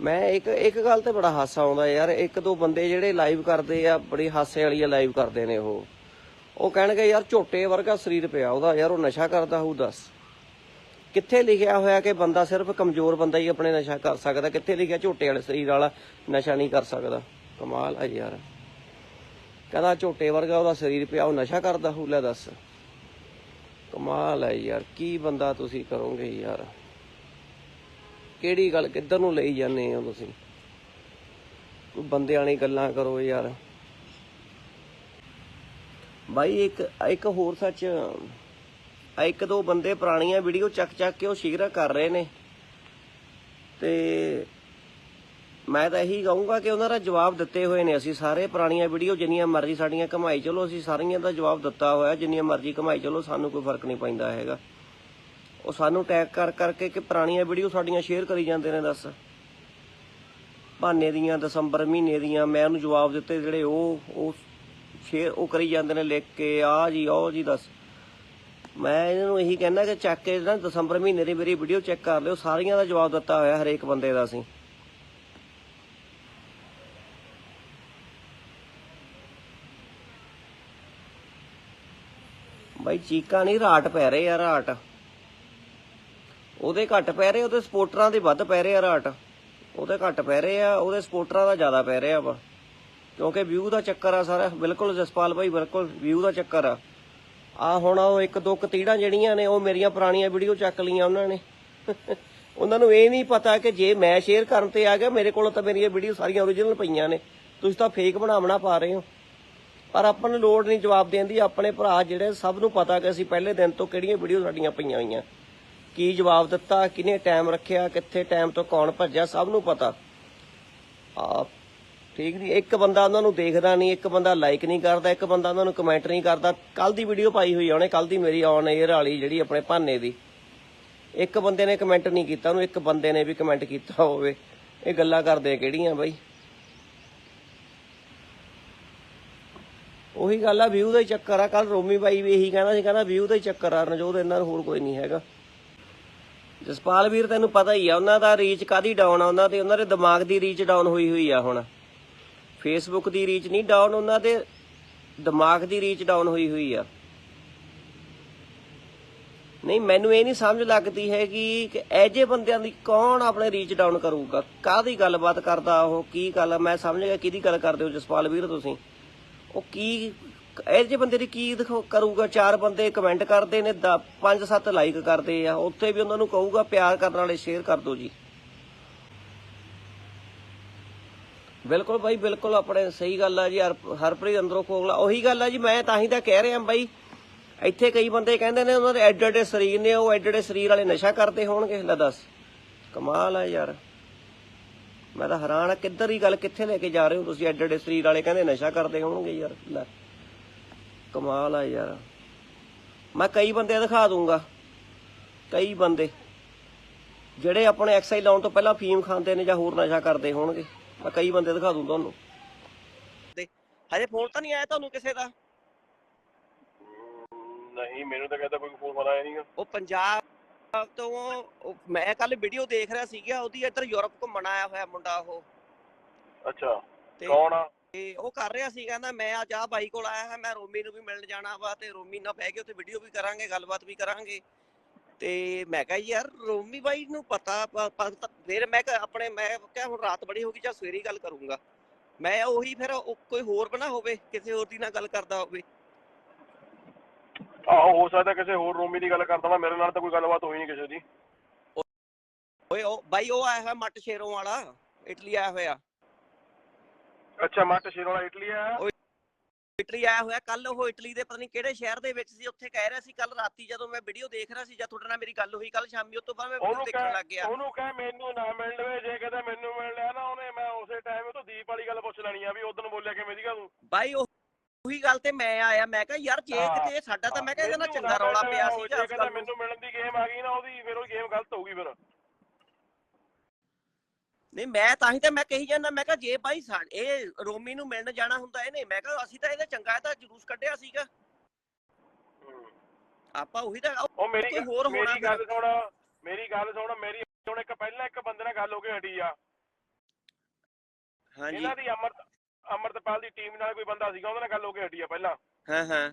ਮੈਂ ਇੱਕ ਇੱਕ ਗੱਲ ਤੇ ਬੜਾ ਹਾਸਾ ਆਉਂਦਾ ਯਾਰ, ਇੱਕ ਦੋ ਬੰਦੇ ਜਿਹੜੇ ਲਾਈਵ ਕਰਦੇ ਆ, ਬੜੀ ਹਾਸੇ ਵਾਲੀ ਲਾਈਵ ਕਰਦੇ ਨੇ ਉਹ। ਉਹ ਕਹਿਣਗੇ, ਯਾਰ ਝੋਟੇ ਵਰਗਾ ਸਰੀਰ ਪਿਆ ਉਹਦਾ, ਯਾਰ ਉਹ ਨਸ਼ਾ ਕਰਦਾ ਹੋਊ, ਦੱਸ। ਕਿੱਥੇ ਲਿਖਿਆ ਹੋਇਆ ਕਿ ਬੰਦਾ ਸਿਰਫ ਕਮਜ਼ੋਰ ਬੰਦਾ ਹੀ ਆਪਣੇ ਨਸ਼ਾ ਕਰ ਸਕਦਾ? ਕਿੱਥੇ ਲਿਖਿਆ ਝੋਟੇ ਵਾਲੇ ਸਰੀਰ ਵਾਲਾ ਨਸ਼ਾ ਨਹੀਂ ਕਰ ਸਕਦਾ? ਕਮਾਲ ਆ ਯਾਰ। ਕਹਿੰਦਾ ਝੋਟੇ ਵਰਗਾ ਉਹਦਾ ਸਰੀਰ ਪਿਆ, ਉਹ ਨਸ਼ਾ ਕਰਦਾ ਹੋਊ, ਲੈ ਦੱਸ। ਕਮਾਲ ਹੈ ਯਾਰ, ਕੀ ਬੰਦਾ ਤੁਸੀਂ ਕਰੋਗੇ ਯਾਰ। ਕਿਹੜੀ ਗੱਲ, ਕਿੱਧਰ ਨੂੰ ਲਈ ਜਾਂਦੇ ਹੋ ਤੁਸੀਂ? ਕੋਈ ਬੰਦਿਆਂ ਵਾਲੀ ਗੱਲਾਂ ਕਰੋ ਯਾਰ। ਬਾਈ, ਇੱਕ ਇੱਕ ਹੋਰ ਸੱਚ ਆ ਇੱਕ ਦੋ ਬੰਦੇ ਪੁਰਾਣੀਆਂ ਵੀਡੀਓ ਚੱਕ ਚੱਕ ਕੇ ਉਹ ਸ਼ੇਅਰ ਕਰ ਰਹੇ ਨੇ। ਤੇ ਮੈਂ ਤਾਂ ਇਹੀ ਕਹੂੰਗਾ ਕਿ ਉਹਨਾਂ ਦਾ ਜਵਾਬ ਦਿੱਤੇ ਹੋਏ ਨੇ। ਅਸੀਂ ਸਾਰੇ ਪੁਰਾਣੀਆਂ ਵੀਡੀਓ ਜਿੰਨੀਆਂ ਮਰਜ਼ੀ ਸਾਡੀਆਂ ਕਮਾਈ, ਚਲੋ ਅਸੀਂ ਸਾਰੀਆਂ ਦਾ ਜਵਾਬ ਦਿੱਤਾ ਹੋਇਆ, ਜਿੰਨੀਆਂ ਮਰਜ਼ੀ ਕਮਾਈ, ਚਲੋ ਸਾਨੂੰ ਕੋਈ ਫ਼ਰਕ ਨਹੀਂ ਪੈਂਦਾ ਹੈਗਾ। ਉਹ ਸਾਨੂੰ ਟੈਗ ਕਰ ਕਰਕੇ ਕਿ ਪੁਰਾਣੀਆਂ ਵੀਡੀਓ ਸਾਡੀਆਂ ਸ਼ੇਅਰ ਕਰੀ ਜਾਂਦੇ ਨੇ ਦੱਸ। ਬਹਾਨੇ ਦੀਆਂ, ਦਸੰਬਰ ਮਹੀਨੇ ਦੀਆਂ, ਮੈਂ ਉਹਨੂੰ ਜਵਾਬ ਦਿੱਤੇ ਜਿਹੜੇ ਉਹ ਉਹ ਸ਼ੇਅਰ ਉਹ ਕਰੀ ਜਾਂਦੇ ਨੇ ਲਿਖ ਕੇ ਆ ਜੀ ਉਹ ਜੀ ਦੱਸ। ਮੈਂ ਇਹਨਾਂ ਨੂੰ ਇਹੀ ਕਹਿਣਾ ਕਿ ਚੱਕ ਕੇ ਨਾ ਦਸੰਬਰ ਮਹੀਨੇ ਦੀ ਮੇਰੀ ਵੀਡੀਓ ਚੈੱਕ ਕਰ ਲਿਓ, ਸਾਰੀਆਂ ਦਾ ਜਵਾਬ ਦਿੱਤਾ ਹੋਇਆ ਹਰੇਕ ਬੰਦੇ ਦਾ ਅਸੀਂ। ਬਾਈ ਚੀਕਾਂ ਨਹੀਂ ਰਾਟ ਪੈ ਰਹੇ ਆ, ਰਾਟ। ਉਹਦੇ ਘੱਟ ਪੈ ਰਹੇ, ਉਹਦੇ ਸਪੋਰਟਰਾਂ ਦੇ ਵੱਧ ਪੈ ਰਹੇ ਆ ਰਾਟ। ਉਹਦੇ ਘੱਟ ਪੈ ਰਹੇ ਆ, ਉਹਦੇ ਸਪੋਰਟਰਾਂ ਦਾ ਜ਼ਿਆਦਾ ਪੈ ਰਿਹਾ ਵਾ। ਕਿਉਂਕਿ ਵਿਊ ਦਾ ਚੱਕਰ ਆ ਸਾਰਾ। ਬਿਲਕੁਲ ਜਸਪਾਲ ਭਾਈ ਬਿਲਕੁਲ ਵਿਊ ਦਾ ਚੱਕਰ ਆ। ਆ ਹੁਣ ਉਹ ਇੱਕ ਦੋ ਕਤੀੜਾਂ ਜਿਹੜੀਆਂ ਨੇ, ਉਹ ਮੇਰੀਆਂ ਪੁਰਾਣੀਆਂ ਵੀਡੀਓ ਚੱਕ ਲਈਆਂ ਉਹਨਾਂ ਨੇ। ਉਹਨਾਂ ਨੂੰ ਇਹ ਨਹੀਂ ਪਤਾ ਕਿ ਜੇ ਮੈਂ ਸ਼ੇਅਰ ਕਰਨ ਤੇ ਆ ਗਿਆ, ਮੇਰੇ ਕੋਲ ਤਾਂ ਮੇਰੀਆਂ ਵੀਡੀਓ ਸਾਰੀਆਂ ਓਰੀਜਨਲ ਪਈਆਂ ਨੇ। ਤੁਸੀਂ ਤਾਂ ਫੇਕ ਬਣਾਵਣਾ ਪਾ ਰਹੇ ਹੋ। ਪਰ ਆਪਾਂ ਨੂੰ ਲੋੜ ਨਹੀਂ ਜਵਾਬ ਦੇਣ ਦੀ। ਆਪਣੇ ਭਰਾ ਜਿਹੜੇ ਸਭ ਨੂੰ ਪਤਾ ਕਿ ਅਸੀਂ ਪਹਿਲੇ ਦਿਨ ਤੋਂ ਕਿਹੜੀਆਂ ਵੀਡੀਓ ਸਾਡੀਆਂ ਪਈਆਂ ਹੋਈਆਂ। ਕੀ ਜਵਾਬ ਦਿੱਤਾ, ਕਿਹਨੇ ਟਾਈਮ ਰੱਖਿਆ, ਕਿੱਥੇ ਟਾਈਮ ਤੋਂ ਕੌਣ ਭੱਜਿਆ, ਸਭ ਨੂੰ ਪਤਾ। ਆ, ਠੀਕ ਨਹੀਂ, ਇੱਕ ਬੰਦਾ ਉਹਨਾਂ ਨੂੰ ਦੇਖਦਾ ਨਹੀਂ, ਇੱਕ ਬੰਦਾ ਲਾਈਕ ਨਹੀਂ ਕਰਦਾ, ਇੱਕ ਬੰਦਾ ਉਹਨਾਂ ਨੂੰ ਕਮੈਂਟ ਨਹੀਂ ਕਰਦਾ। ਕੱਲ ਦੀ ਵੀਡੀਓ ਪਾਈ ਹੋਈ ਆ ਉਹਨੇ ਕੱਲ ਦੀ ਮੇਰੀ ਔਨ 에ਅਰ ਵਾਲੀ ਜਿਹੜੀ ਆਪਣੇ ਭਾਨੇ ਦੀ। ਇੱਕ ਬੰਦੇ ਨੇ ਕਮੈਂਟ ਨਹੀਂ ਕੀਤਾ, ਉਹਨੂੰ ਇੱਕ ਬੰਦੇ ਨੇ ਵੀ ਕਮੈਂਟ ਕੀਤਾ ਹੋਵੇ। ਇਹ ਗੱਲਾਂ ਕਰਦੇ ਕਿਹੜੀਆਂ ਬਾਈ? ਉਹੀ ਗੱਲ ਆ ਵਿਊ ਦਾ ਹੀ ਚੱਕਰ ਆ। ਕੱਲ ਰੋਮੀ ਬਾਈ ਵੀ ਇਹੀ ਕਹਿੰਦਾ ਸੀ, ਕਹਿੰਦਾ ਵਿਊ ਦਾ ਹੀ ਚੱਕਰ ਆ, ਰਣਜੋਤ ਇਹਨਾਂ ਨੂੰ ਹੋਰ ਕੋਈ ਨਹੀਂ ਹੈਗਾ। ਜਸਪਾਲ ਵੀਰ, ਤੈਨੂੰ ਪਤਾ ਹੀ ਆ, ਉਹਨਾਂ ਦਾ ਰੀਚ ਕਾਦੀ ਡਾਊਨ ਆ? ਉਹਨਾਂ ਦੇ ਉਹਨਾਂ ਦੇ ਦਿਮਾਗ ਦੀ ਰੀਚ ਡਾਊਨ ਹੋਈ ਹੋਈ ਆ ਹੁਣ। ਫੇਸਬੁੱਕ ਦੀ ਰੀਚ ਨਹੀਂ ਡਾਊਨ ਉਹਨਾਂ ਦੇ ਦਿਮਾਗ ਦੀ ਰੀਚ ਡਾਊਨ ਹੋਈ ਹੋਈ ਆ। ਨਹੀਂ, ਮੈਨੂੰ ਇਹ ਨਹੀਂ ਸਮਝ ਲੱਗਦੀ ਹੈ ਕਿ ਐਜੇ ਬੰਦਿਆਂ ਦੀ ਕੌਣ ਆਪਣੇ ਰੀਚ ਡਾਊਨ ਕਰੂਗਾ? ਕਾਹਦੀ ਗੱਲਬਾਤ ਕਰਦਾ ਉਹ? ਕੀ ਗੱਲ ਮੈਂ ਸਮਝ ਗਿਆ ਕਿਹਦੀ ਗੱਲ ਕਰਦੇ ਹੋ ਜਸਪਾਲ ਵੀਰ ਤੁਸੀਂ। ਉਹ ਕੀ ਇਹ ਜੇ ਬੰਦੇ ਦੀ ਕੀ ਦਿਖਾਓ- ਕਰੂਗਾ? ਚਾਰ ਬੰਦੇ ਕਮੈਂਟ ਕਰਦੇ ਨੇ 5 7 ਲਾਈਕ ਕਰਦੇ ਆ। ਉੱਥੇ ਵੀ ਉਹਨਾਂ ਨੂੰ ਕਹੂਗਾ, ਪਿਆਰ ਕਰਨ ਵਾਲੇ ਸ਼ੇਅਰ ਕਰ ਦਿਓ ਜੀ। ਬਿਲਕੁਲ ਬਾਈ, ਬਿਲਕੁਲ ਆਪਣੇ ਸਹੀ ਗੱਲ ਆ ਜੀ। ਹਰ- ਹਰਪ੍ਰੀਤ ਅੰਦਰੋਂ ਕੋਗਲਾ ਉਹੀ ਗੱਲ ਆ ਜੀ, ਮੈਂ ਤਾਂ ਹੀ ਤਾਂ ਕਹਿ ਰਿਹਾ ਬਾਈ। ਇੱਥੇ ਕਈ ਬੰਦੇ ਕਹਿੰਦੇ ਨੇ ਉਹਨਾਂ ਦੇ ਐਡੇ ਐਡੇ ਸਰੀਰ ਨੇ, ਉਹ ਐਡੇ ਐਡੇ ਸਰੀਰ ਵਾਲੇ ਨਸ਼ਾ ਕਰਦੇ ਹੋਣਗੇ। ਲੈ ਦੱਸ, ਕਮਾਲ ਆ ਯਾਰ। ਮੈਂ ਤਾਂ ਹੈਰਾਨ ਆ, ਕਿੱਧਰ ਹੀ ਗੱਲ, ਕਿੱਥੇ ਲੈ ਕੇ ਜਾ ਰਹੇ ਹੋ ਤੁਸੀਂ? ਐਡੇ ਐਡੇ ਸਰੀਰ ਵਾਲੇ ਕਹਿੰਦੇ ਨਸ਼ਾ ਕਰਦੇ ਹੋਣਗੇ ਯਾਰ। ਲੈ। ਕਮਾਲ ਆ ਯਾਰ। ਮੈਂ ਕਈ ਬੰਦੇ ਦਿਖਾ ਦੂੰਗਾ। ਕਈ ਬੰਦੇ। ਜਿਹੜੇ ਆਪਣੇ ਐਕਸਰਸਾਈਜ਼ ਲਾਉਣ ਤੋਂ ਪਹਿਲਾਂ ਫੀਮ ਖਾਂਦੇ ਨੇ ਜਾਂ ਹੋਰ ਨਸ਼ਾ ਕਰਦੇ ਹੋਣਗੇ। ਮੈਂ ਕਈ ਬੰਦੇ ਦਿਖਾ ਦੂੰ। ਤੁਹਾਨੂੰ ਹਜੇ ਫੋਨ ਤਾਂ ਨਹੀਂ ਆਇਆ ਤੁਹਾਨੂੰ ਕਿਸੇ ਦਾ? ਨਹੀਂ ਮੈਨੂੰ ਤਾਂ ਕਹਿੰਦਾ ਕੋਈ ਫੋਨ ਆਇਆ ਨਹੀਂਗਾ ਉਹ ਪੰਜਾਬ ਤੋਂ ਮੈਂ ਕੱਲ ਵੀਡੀਓ ਦੇਖ ਰਿਹਾ ਸੀਗਾ ਉਹਦੀ ਇੱਧਰ ਯੂਰਪ ਘੁੰਮਣ ਆਇਆ ਹੋਇਆ ਮੁੰਡਾ ਉਹ। ਅੱਛਾ। ਕੌਣ ਆ? ਤੇ ਉਹ ਕਰ ਰਿਹਾ ਸੀ ਕਹਿੰਦਾ ਮੈਂ ਅੱਜ ਆ ਬਾਈ ਕੋਲ ਆਇਆ ਹਾਂ ਮੈਂ ਰੋਮੀ ਨੂੰ ਵੀ ਮਿਲਣ ਜਾਣਾ ਵਾ ਤੇ ਰੋਮੀ ਨਾਲ ਬਹਿ ਕੇ ਉੱਥੇ ਵੀਡੀਓ ਵੀ ਕਰਾਂਗੇ ਗੱਲਬਾਤ ਵੀ ਕਰਾਂਗੇ। ਤੇ ਮੈਂ ਕਿਹਾ ਯਾਰ ਰੋਮੀ ਬਾਈ ਨੂੰ ਪਤਾ ਫਿਰ ਮੈਂ ਆਪਣੇ ਮੈਂ ਕਿਹਾ ਹੁਣ ਰਾਤ ਬੜੀ ਹੋ ਗਈ ਜਾਂ ਸਵੇਰੇ ਹੀ ਗੱਲ ਕਰੂੰਗਾ। ਮੈਂ ਉਹੀ ਫਿਰ ਕੋਈ ਹੋਰ ਬਣਾ ਹੋਵੇ ਕਿਸੇ ਹੋਰ ਦੀ ਨਾਲ ਗੱਲ ਕਰਦਾ ਹੋਵੇ। ਆਹੋ ਹੋ ਸਕਦਾ ਕਿਸੇ ਹੋਰ ਰੋਮੀ ਦੀ ਗੱਲ ਕਰਦਾ ਵਾ ਮੇਰੇ ਨਾਲ ਤਾਂ ਕੋਈ ਗੱਲਬਾਤ ਹੋਈ ਨਹੀਂ ਕਿਸੇ ਦੀ। ਓਏ ਉਹ ਬਾਈ ਉਹ ਆਇਆ ਹੋਇਆ ਮੱਟ ਸ਼ੇਰੋਂ ਵਾਲਾ ਇਟਲੀ ਆਇਆ ਹੋਇਆ। ਅੱਛਾ ਮੱਟ ਸ਼ੇਰ ਵਾਲਾ ਇਟਲੀ ਆ ਇਟਲੀ ਆਇਆ ਹੋਇਆ। ਕੱਲ ਉਹ ਇਟਲੀ ਦੇ ਪਤਾ ਨਹੀਂ ਕਿਹੜੇ ਸ਼ਹਿਰ ਦੇ ਵਿੱਚ ਸੀ ਉੱਥੇ ਕਹਿ ਰਿਹਾ ਸੀ ਕੱਲ ਰਾਤੀ ਜਦੋਂ ਮੈਂ ਵੀਡੀਓ ਦੇਖ ਰਿਹਾ ਸੀ ਜਾਂ ਤੁਹਾਡੇ ਨਾਲ ਮੇਰੀ ਗੱਲ ਹੋਈ ਕੱਲ ਸ਼ਾਮੀ ਉਸ ਤੋਂ ਬਾਅਦ ਮੈਂ ਵੀਡੀਓ ਦੇਖਣ ਲੱਗ ਗਿਆ। ਉਹਨੂੰ ਕਹਿ ਮੈਨੂੰ ਨਾ ਮਿਲ ਲਵੇ ਜੇ ਕਦੇ ਮੈਨੂੰ ਮਿਲ ਲਿਆ ਨਾ ਉਹਨੇ ਮੈਂ ਉਸੇ ਟਾਈਮ ਉਹ ਤੋਂ ਦੀਪ ਵਾਲੀ ਗੱਲ ਪੁੱਛ ਲੈਣੀ ਆ ਵੀ ਉਦੋਂ ਬੋਲਿਆ ਕਿਵੇਂ ਸੀਗਾ ਤੂੰ? ਬਾਈ ਉਹ ਉਹੀ ਗੱਲ ਤੇ ਮੈਂ ਆਇਆ। ਮੈਂ ਕਿਹਾ ਯਾਰ ਜੇ। ਕਿਤੇ ਸਾਡਾ ਤਾਂ ਮੈਂ ਕਿਹਾ ਇਹਦੇ ਚੰਗਾ ਰੌਲਾ ਪਿਆ ਸੀਗਾ ਜੇ ਨੂੰ। ਮੈਨੂੰ ਮਿਲਣ ਦੀ ਗੇਮ ਆ ਗਈ ਨਾ ਉਹਦੀ ਫਿਰ ਉਹ ਗੇਮ ਗਲਤ ਹੋਊਗੀ ਫਿਰ। ਨਹੀਂ ਮੈਂ ਤਾਂ ਹੀ ਤਾਂ ਮੈਂ ਕਹੀ ਜਾਂਦਾ ਮੈਂ ਕਿਹਾ ਜੇ ਬਾਈ ਸਾ- ਇਹ ਰੋਮੀ ਨੂੰ ਮਿਲਣ ਜਾਣਾ ਹੁੰਦਾ ਇਹਨੇ ਮੈਂ ਕਿਹਾ ਅਸੀਂ ਤਾਂ ਇਹਦਾ ਚੰਗਾ ਤਾਂ ਜਲੂਸ ਕੱਢਿਆ ਸੀਗਾ। ਆਪਾਂ ਉਹੀ ਤਾਂ ਉਹ ਮੇਰੀ ਕੋਈ ਹੋਰ ਹੋਣਾ ਮੇਰੀ ਗੱਲ ਸੁਣ ਮੇਰੀ ਗੱਲ ਸੁਣ ਮੇਰੀ ਹੁਣ ਇੱਕ ਪਹਿਲਾਂ ਇੱਕ ਬੰਦੇ ਨਾਲ ਗੱਲ ਹੋ ਕੇ ਹਟੀ ਆ। ਹਾਂਜੀ। ਇਹਨਾਂ ਦੀ ਅਮਰਤ ਅਮਰਤਪਾਲ ਦੀ ਟੀਮ ਨਾਲ ਕੋਈ ਬੰਦਾ ਸੀਗਾ ਉਹਦੇ ਨਾਲ ਗੱਲ ਹੋ ਕੇ ਹਟੀ ਆ ਪਹਿਲਾਂ। ਹਾਂ ਹਾਂ।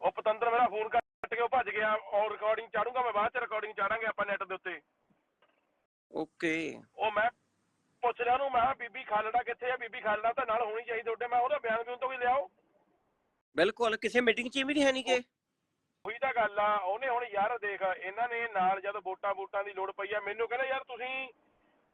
ਉਹ ਪਤੰਦਰ ਮੇਰਾ ਫੋਨ ਕੱਟ ਕੇ ਉਹ ਭੱਜ ਗਿਆ ਔਰ ਰਿਕਾਰਡਿੰਗ ਚਾੜੂਗਾ ਮੈਂ ਬਾਅਦ ਚ ਰਿਕਾਰਡਿੰਗ ਚਾੜਾਂਗੇ ਆਪਾਂ ਨੈਟ ਦੇ ਉੱਤੇ। ਓਕੇ। ਪੁੱਛ ਰਿਹਾ ਉਹਨੂੰ ਮੈਂ ਕਿਹਾ ਬੀਬੀ ਖਾਲੜਾ ਕਿੱਥੇ ਆ? ਬੀਬੀ ਖਾਲੜਾ ਤਾਂ ਨਾਲ ਹੋਣੀ ਚਾਹੀਦੀ ਤੁਹਾਡੇ ਮੈਂ ਉਹਦਾ ਬਿਆਨ ਬਿਊਨ ਤੋਂ ਵੀ ਲਿਆਓ? ਬਿਲਕੁਲ ਕਿਸੇ ਮੀਟਿੰਗ 'ਚ ਵੀ ਨਹੀਂ ਹੈ ਨਹੀਂ ਕਿ? ਉਹੀ ਤਾਂ ਗੱਲ ਆ ਉਹਨੇ ਹੁਣ ਯਾਰ ਦੇਖ ਇਹਨਾਂ ਨੇ ਨਾਲ ਜਦ ਵੋਟਾਂ ਵੋਟਾਂ ਦੀ ਲੋੜ ਪਈ ਆ ਮੈਨੂੰ ਕਹਿੰਦਾ ਯਾਰ ਤੁਸੀਂ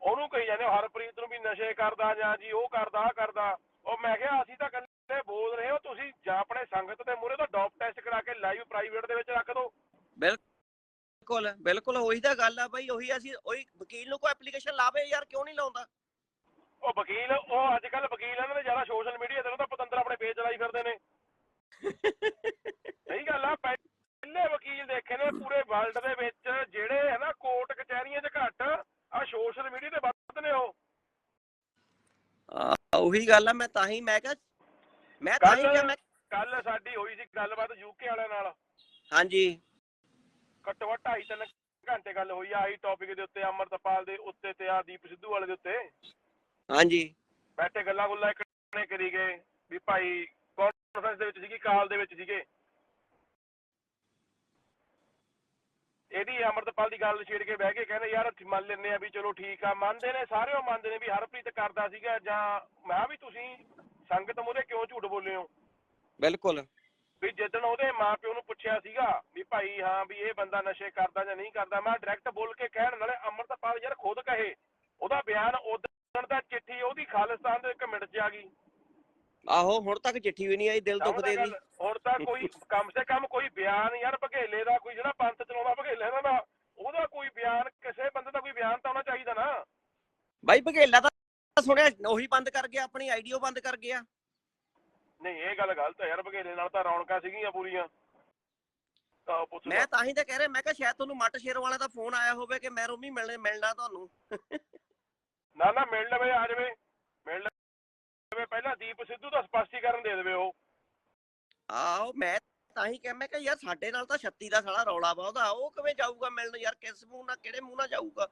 ਉਹਨੂੰ ਕਹੀ ਜਾਂਦੇ ਹੋ ਹਰਪ੍ਰੀਤ ਨੂੰ ਵੀ ਨਸ਼ੇ ਕਰਦਾ ਜਾਂ ਜੀ ਉਹ ਕਰਦਾ ਆ ਕਰਦਾ। ਉਹ ਮੈਂ ਕਿਹਾ ਅਸੀਂ ਤਾਂ ਇਕੱਲੇ ਬੋਲ ਰਹੇ ਹੋ ਤੁਸੀਂ ਜਾਂ ਆਪਣੇ ਸੰਗਤ ਦੇ ਮੂਹਰੇ ਤੋਂ ਡੋਪ ਟੈਸਟ ਕਰਾ ਕੇ ਲਾਈਵ ਪ੍ਰਾਈਵੇਟ ਦੇ ਵਿੱਚ ਰੱਖ ਦਿਓ ਬਿਲਕੁਲ ਬਿਲਕੁਲ ਉਹੀ ਤਾਂ ਗੱਲ ਆ ਬਾਈ ਉਹੀ ਅਸੀਂ ਉਹੀ ਵਕੀਲ ਨੂੰ ਕੋਈ ਐਪਲੀਕੇਸ਼ਨ ਲਾਵੇ ਯਾਰ ਕਿਉਂ ਨਹੀਂ ਲਾਉਂਦਾ? ਉਹ ਵਕੀਲ ਉਹ ਅੱਜ ਕੱਲ ਵਕੀਲ ਇਹਨਾਂ ਦੇ ਜ਼ਿਆਦਾ ਸੋਸ਼ਲ ਮੀਡੀਆ ਤੇ ਉਹ ਤਾਂ ਪਤੰਦਰ ਆਪਣੇ ਪੇਜ ਚਲਾਈ ਫਿਰਦੇ ਨੇ। ਸਹੀ ਗੱਲ ਆ ਪਹਿਲੇ ਵਕੀਲ ਦੇਖੇ ਨੇ ਪੂਰੇ ਵਰਲਡ ਦੇ ਵਿੱਚ ਜਿਹੜੇ ਹੈ ਨਾ ਕੋਰਟ ਕਚਹਿਰੀਆਂ 'ਚ ਘੱਟ ਆ ਸੋਸ਼ਲ ਮੀਡੀਆ ਤੇ ਵੱਧ ਨੇ ਉਹ। ਆ, ਉਹੀ ਗੱਲ ਆ ਮੈਂ ਤਾਂ ਹੀ ਮੈਂ ਕਿਹਾ ਮੈਂ ਤਾਂ ਹੀ ਕਿਹਾ ਮੈਂ ਕੱਲ ਸਾਡੀ ਹੋਈ ਸੀ ਗੱਲਬਾਤ ਯੂਕੇ ਵਾਲਿਆਂ ਨਾਲ। ਹਾਂਜੀ। ਘੱਟੋ ਘੱਟ ਢਾਈ ਤਿੰਨ ਘੰਟੇ ਗੱਲ ਹੋਈ ਆ ਆਹੀ ਟੌਪਿਕ ਦੇ ਉੱਤੇ ਅਮਰਤਪਾਲ ਦੇ ਉੱਤੇ ਤੇ ਆ ਦੀਪ ਸਿੱਧੂ ਵਾਲੇ ਦੇ ਉੱਤੇ। ਹਾਂਜੀ। ਬੈਠੇ ਗੱਲਾਂ ਗੁੱਲਾਂ ਇੱਕ ਨੇ ਕਰੀ ਗਏ ਵੀ ਭਾਈ ਕਾਨਫਰੰਸ ਦੇ ਵਿੱਚ ਸੀਗੀ ਕਾਲ ਦੇ ਵਿੱਚ ਸੀਗੇ। ਇਹਦੀ ਅਮਰਤਪਾਲ ਦੀ ਗੱਲ ਛੇੜ ਕੇ ਬਹਿ ਕੇ ਕਹਿੰਦੇ ਯਾਰ ਅਸੀਂ ਮੰਨ ਲੈਂਦੇ ਆ ਵੀ ਚਲੋ ਠੀਕ ਆ। ਮੰਨਦੇ ਨੇ ਸਾਰੇ ਉਹ ਮੰਨਦੇ ਨੇ ਵੀ ਹਰਪ੍ਰੀਤ ਕਰਦਾ ਸੀਗਾ ਜਾਂ ਮੈਂ ਵੀ ਤੁਸੀਂ ਸੰਗਤ ਮੂਹਰੇ ਕਿਉਂ ਝੂਠ ਬੋਲੇ ਹੋ? ਬਿਲਕੁਲ। ਵੀ ਜਿੱਦਣ ਉਹਦੇ ਮਾਪਿਓ ਨੂੰ ਪੁੱਛਿਆ ਸੀਗਾ ਵੀ ਭਾਈ ਹਾਂ ਵੀ ਇਹ ਬੰਦਾ ਨਸ਼ੇ ਕਰਦਾ ਜਾਂ ਨਹੀਂ ਕਰਦਾ ਮੈਂ ਡਾਇਰੈਕਟ ਬੋਲ ਕੇ ਕਹਿਣ ਨਾਲੇ ਅਮਰਤਪਾਲ ਯਾਰ ਖੁਦ ਕਹੇ ਉਹਦਾ ਬਿਆਨ ਉਦੋਂ ਦਾ ਚਿੱਠੀ ਉਹਦੀ ਖਾਲਿਸਤਾਨ ਦੇ ਇੱਕ ਮਿੰਟ 'ਚ ਆ ਗਈ। ਆਹੋ ਹੁਣ ਤੱਕ ਚਿੱਠੀ ਵੀ ਨਹੀਂ ਆਈ ਦਿਲ ਦੁਖਦੇ ਦੀ? ਹੁਣ ਤਾਂ ਕੋਈ ਕਮ ਸੇ ਕਮ ਕੋਈ ਬਿਆਨ ਯਾਰ ਬਘੇਲੇ ਦਾ ਕੋਈ ਜਿਹੜਾ ਪੰਥ ਚਲਾਉਂਦਾ ਬਘੇਲੇ ਦਾ ਉਹਦਾ ਕੋਈ ਬਿਆਨ ਕਿਸੇ ਬੰਦੇ ਦਾ ਕੋਈ ਬਿਆਨ ਤਾਂ ਹੋਣਾ ਚਾਹੀਦਾ ਨਾ। ਬਾਈ ਬਘੇਲਾ ਤਾਂ ਸੁਣਿਆ ਉਹੀ ਬੰਦ ਕਰ ਗਿਆ ਆਪਣੀ ਆਈਡੀਓ ਬੰਦ ਕਰ ਗਿਆ। ਨਹੀਂ ਇਹ ਗੱਲ ਗਲਤ ਹੈ ਯਾਰ ਬਘੇਲੇ ਨਾਲ ਤਾਂ ਰੌਣਕਾਂ ਸੀਗੀਆਂ ਪੂਰੀਆਂ। ਤਾਂ ਮੈਂ ਤਾਂ ਹੀ ਤਾਂ ਕਹਿ ਰਿਹਾ ਮੈਂ ਕਿਹਾ ਸ਼ਾਇਦ ਤੁਹਾਨੂੰ ਮੱਟ ਸ਼ੇਰ ਵਾਲਾ ਦਾ ਫੋਨ ਆਇਆ ਹੋਵੇ ਕਿ ਮੈਂ ਰੋਮੀ ਮਿਲਣੇ ਮਿਲਣਾ ਤੁਹਾਨੂੰ। ਨਾ ਨਾ ਮਿਲ ਲਵੇ ਆ ਜਾਵੇ। ਮਿਲ ਲਵੇ ਪਹਿਲਾਂ ਦੀਪ ਸਿੱਧੂ ਦਾ ਸਪਸ਼ਟੀਕਰਨ ਦੇ ਦੇਵੇ ਉਹ। ਆਹੋ ਮੈਂ ਤਾਂ ਹੀ ਕਿਹਾ ਮੈਂ ਕਿਹਾ ਯਾਰ ਸਾਡੇ ਨਾਲ ਤਾਂ 36 ਦਾ ਸਾਲਾ ਰੌਲਾ ਬਹੁਤਾ ਉਹ ਕਿਵੇਂ ਜਾਊਗਾ ਮਿਲਣ ਯਾਰ ਕਿਸ ਮੂੰਹ ਨਾਲ ਕਿਹੜੇ ਮੂੰਹ ਨਾਲ ਜਾਊਗਾ?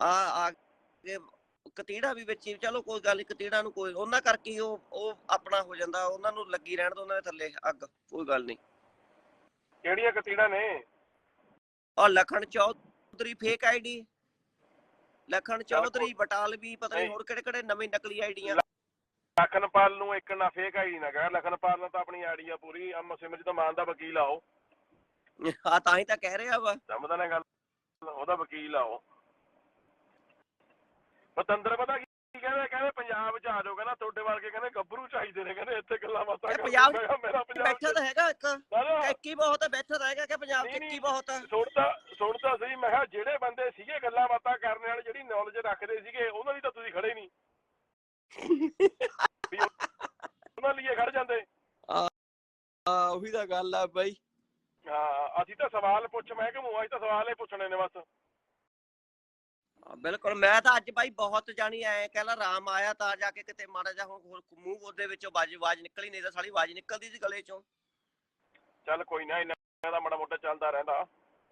ਆ ਆ ਕੇ ਕਤੀੜਾ ਵੀ ਵਿੱਚ ਚਲੋ ਕੋਈ ਗੱਲ ਨੀ ਕਤੀੜਾ ਨੂੰ ਕੋਈ ਉਹਨਾਂ ਕਰਕੇ ਉਹ ਉਹ ਆਪਣਾ ਹੋ ਜਾਂਦਾ ਉਹਨਾਂ ਨੂੰ ਲੱਗੀ ਰਹਿਣ ਤੋਂ ਉਹਨਾਂ ਦੇ ਥੱਲੇ ਅੱਗ ਕੋਈ ਗੱਲ ਨਹੀਂ। ਕਿਹੜੀਆਂ ਕਤੀੜਾਂ ਨੇ? ਆ ਲਖਣ ਚੌਧਰੀ ਫੇਕ ਆਈਡੀ ਲਖਣ ਚੌਧਰੀ ਬਟਾਲਵੀ ਪਤਾ ਨਹੀਂ। ਹੋਰ ਕਿਹੜੇ ਕਿਹੜੇ ਨਵੇਂ ਨਕਲੀ ਆਈਡੀਆਂ। ਲਖਨਪਾਲ ਨੂੰ ਇੱਕ ਨਾ ਫੇਕ ਆਈ ਨਾ ਕਹਿ। ਲਖਨਪਾਲ ਨਾਲ ਤਾਂ ਆਪਣੀ ਆਈਡੀ ਆ ਪੂਰੀ। ਅਮ ਸਿਮਰਜੀਤ ਮਾਨ ਦਾ ਵਕੀਲ ਆ ਉਹ। ਆ ਤਾਂ ਹੀ ਤਾਂ ਕਹਿ ਰਿਹਾ ਵਾ। ਸਮਝਦਾ ਨਾ ਗੱਲ ਉਹਦਾ ਵਕੀਲ ਆ ਉਹ। ਪਤੰਦਰ ਪਤਾ ਕਹਿੰਦੇ? ਕਹਿੰਦੇ ਪੰਜਾਬ ਚ ਆ ਜਾਓ। ਕਹਿੰਦਾ ਤੁਹਾਡੇ ਵਰਗੇ ਕਹਿੰਦੇ ਗੱਭਰੂ ਚਾਹੀਦੇ ਨੇ। ਕਹਿੰਦੇ ਇੱਥੇ ਗੱਲਾਂ ਬਾਤਾਂ ਇਹ ਕਰਦੇ। ਪੰਜਾਬ ਮੈਂ ਕਿਹਾ ਮੇਰਾ ਪੰਜਾਬ ਬੈਠਾ ਤਾਂ ਹੈਗਾ ਇੱਕ। ਨਾ ਨਾ, ਇੱਕ ਹੀ ਬਹੁਤ ਹੈ ਬੈਠਾ ਤਾਂ ਹੈਗਾ ਕਿ ਪੰਜਾਬ ਚ ਨਹੀਂ, ਇੱਕ ਹੀ ਨਹੀਂ। ਬਹੁਤ ਹੈ ਸੁਣਦਾ ਸੁਣਦਾ ਸਹੀ। ਮੈਂ ਕਿਹਾ ਜਿਹੜੇ ਬੰਦੇ ਸੀਗੇ ਗੱਲਾਂ ਬਾਤਾਂ ਕਰਨ ਵਾਲੇ ਜਿਹੜੀ ਨੌਲੇਜ ਰੱਖਦੇ ਸੀਗੇ ਉਹਨਾਂ ਦੀ ਤਾਂ ਤੁਸੀਂ ਖੜੇ ਨਹੀਂ। ਵੀ ਉਹਨਾਂ ਲਈ ਇਹ ਖੜ ਜਾਂਦੇ। ਆ ਉਹੀ ਤਾਂ ਗੱਲ ਆ ਬਾਈ। ਹਾਂ ਅਸੀਂ ਤਾਂ ਸਵਾਲ ਪੁੱਛ ਮੈਂ ਕਿ ਮੂੰਹ ਅਸੀਂ ਤਾਂ ਸਵਾਲ ਹੀ ਪੁੱਛਣੇ ਨੇ ਬਸ। ਬਿਲਕੁਲ ਮੈਂ ਤਾਂ ਅੱਜ ਬਾਈ ਬਹੁਤ ਜਾਣੀ ਐ ਕਹਿੰਦਾ ਰਾਮ ਆਇਆ ਤਾਂ ਜਾ ਕੇ ਕਿਤੇ ਮਾੜਾ ਜਿਹਾ ਹੁਣ ਮੂੰਹ ਉਹਦੇ ਵਿੱਚੋਂ ਆਵਾਜ਼ ਆਵਾਜ਼ ਨਿਕਲੀ ਨਹੀਂ ਤਾਂ ਸਾਲੀ ਆਵਾਜ਼ ਨਿਕਲਦੀ ਸੀ ਗਲੇ ਚੋਂ। ਚੱਲ ਕੋਈ ਨਾ ਇਹਨਾਂ ਦਾ ਮਾੜਾ ਮੋਟਾ ਚੱਲਦਾ ਰਹਿੰਦਾ।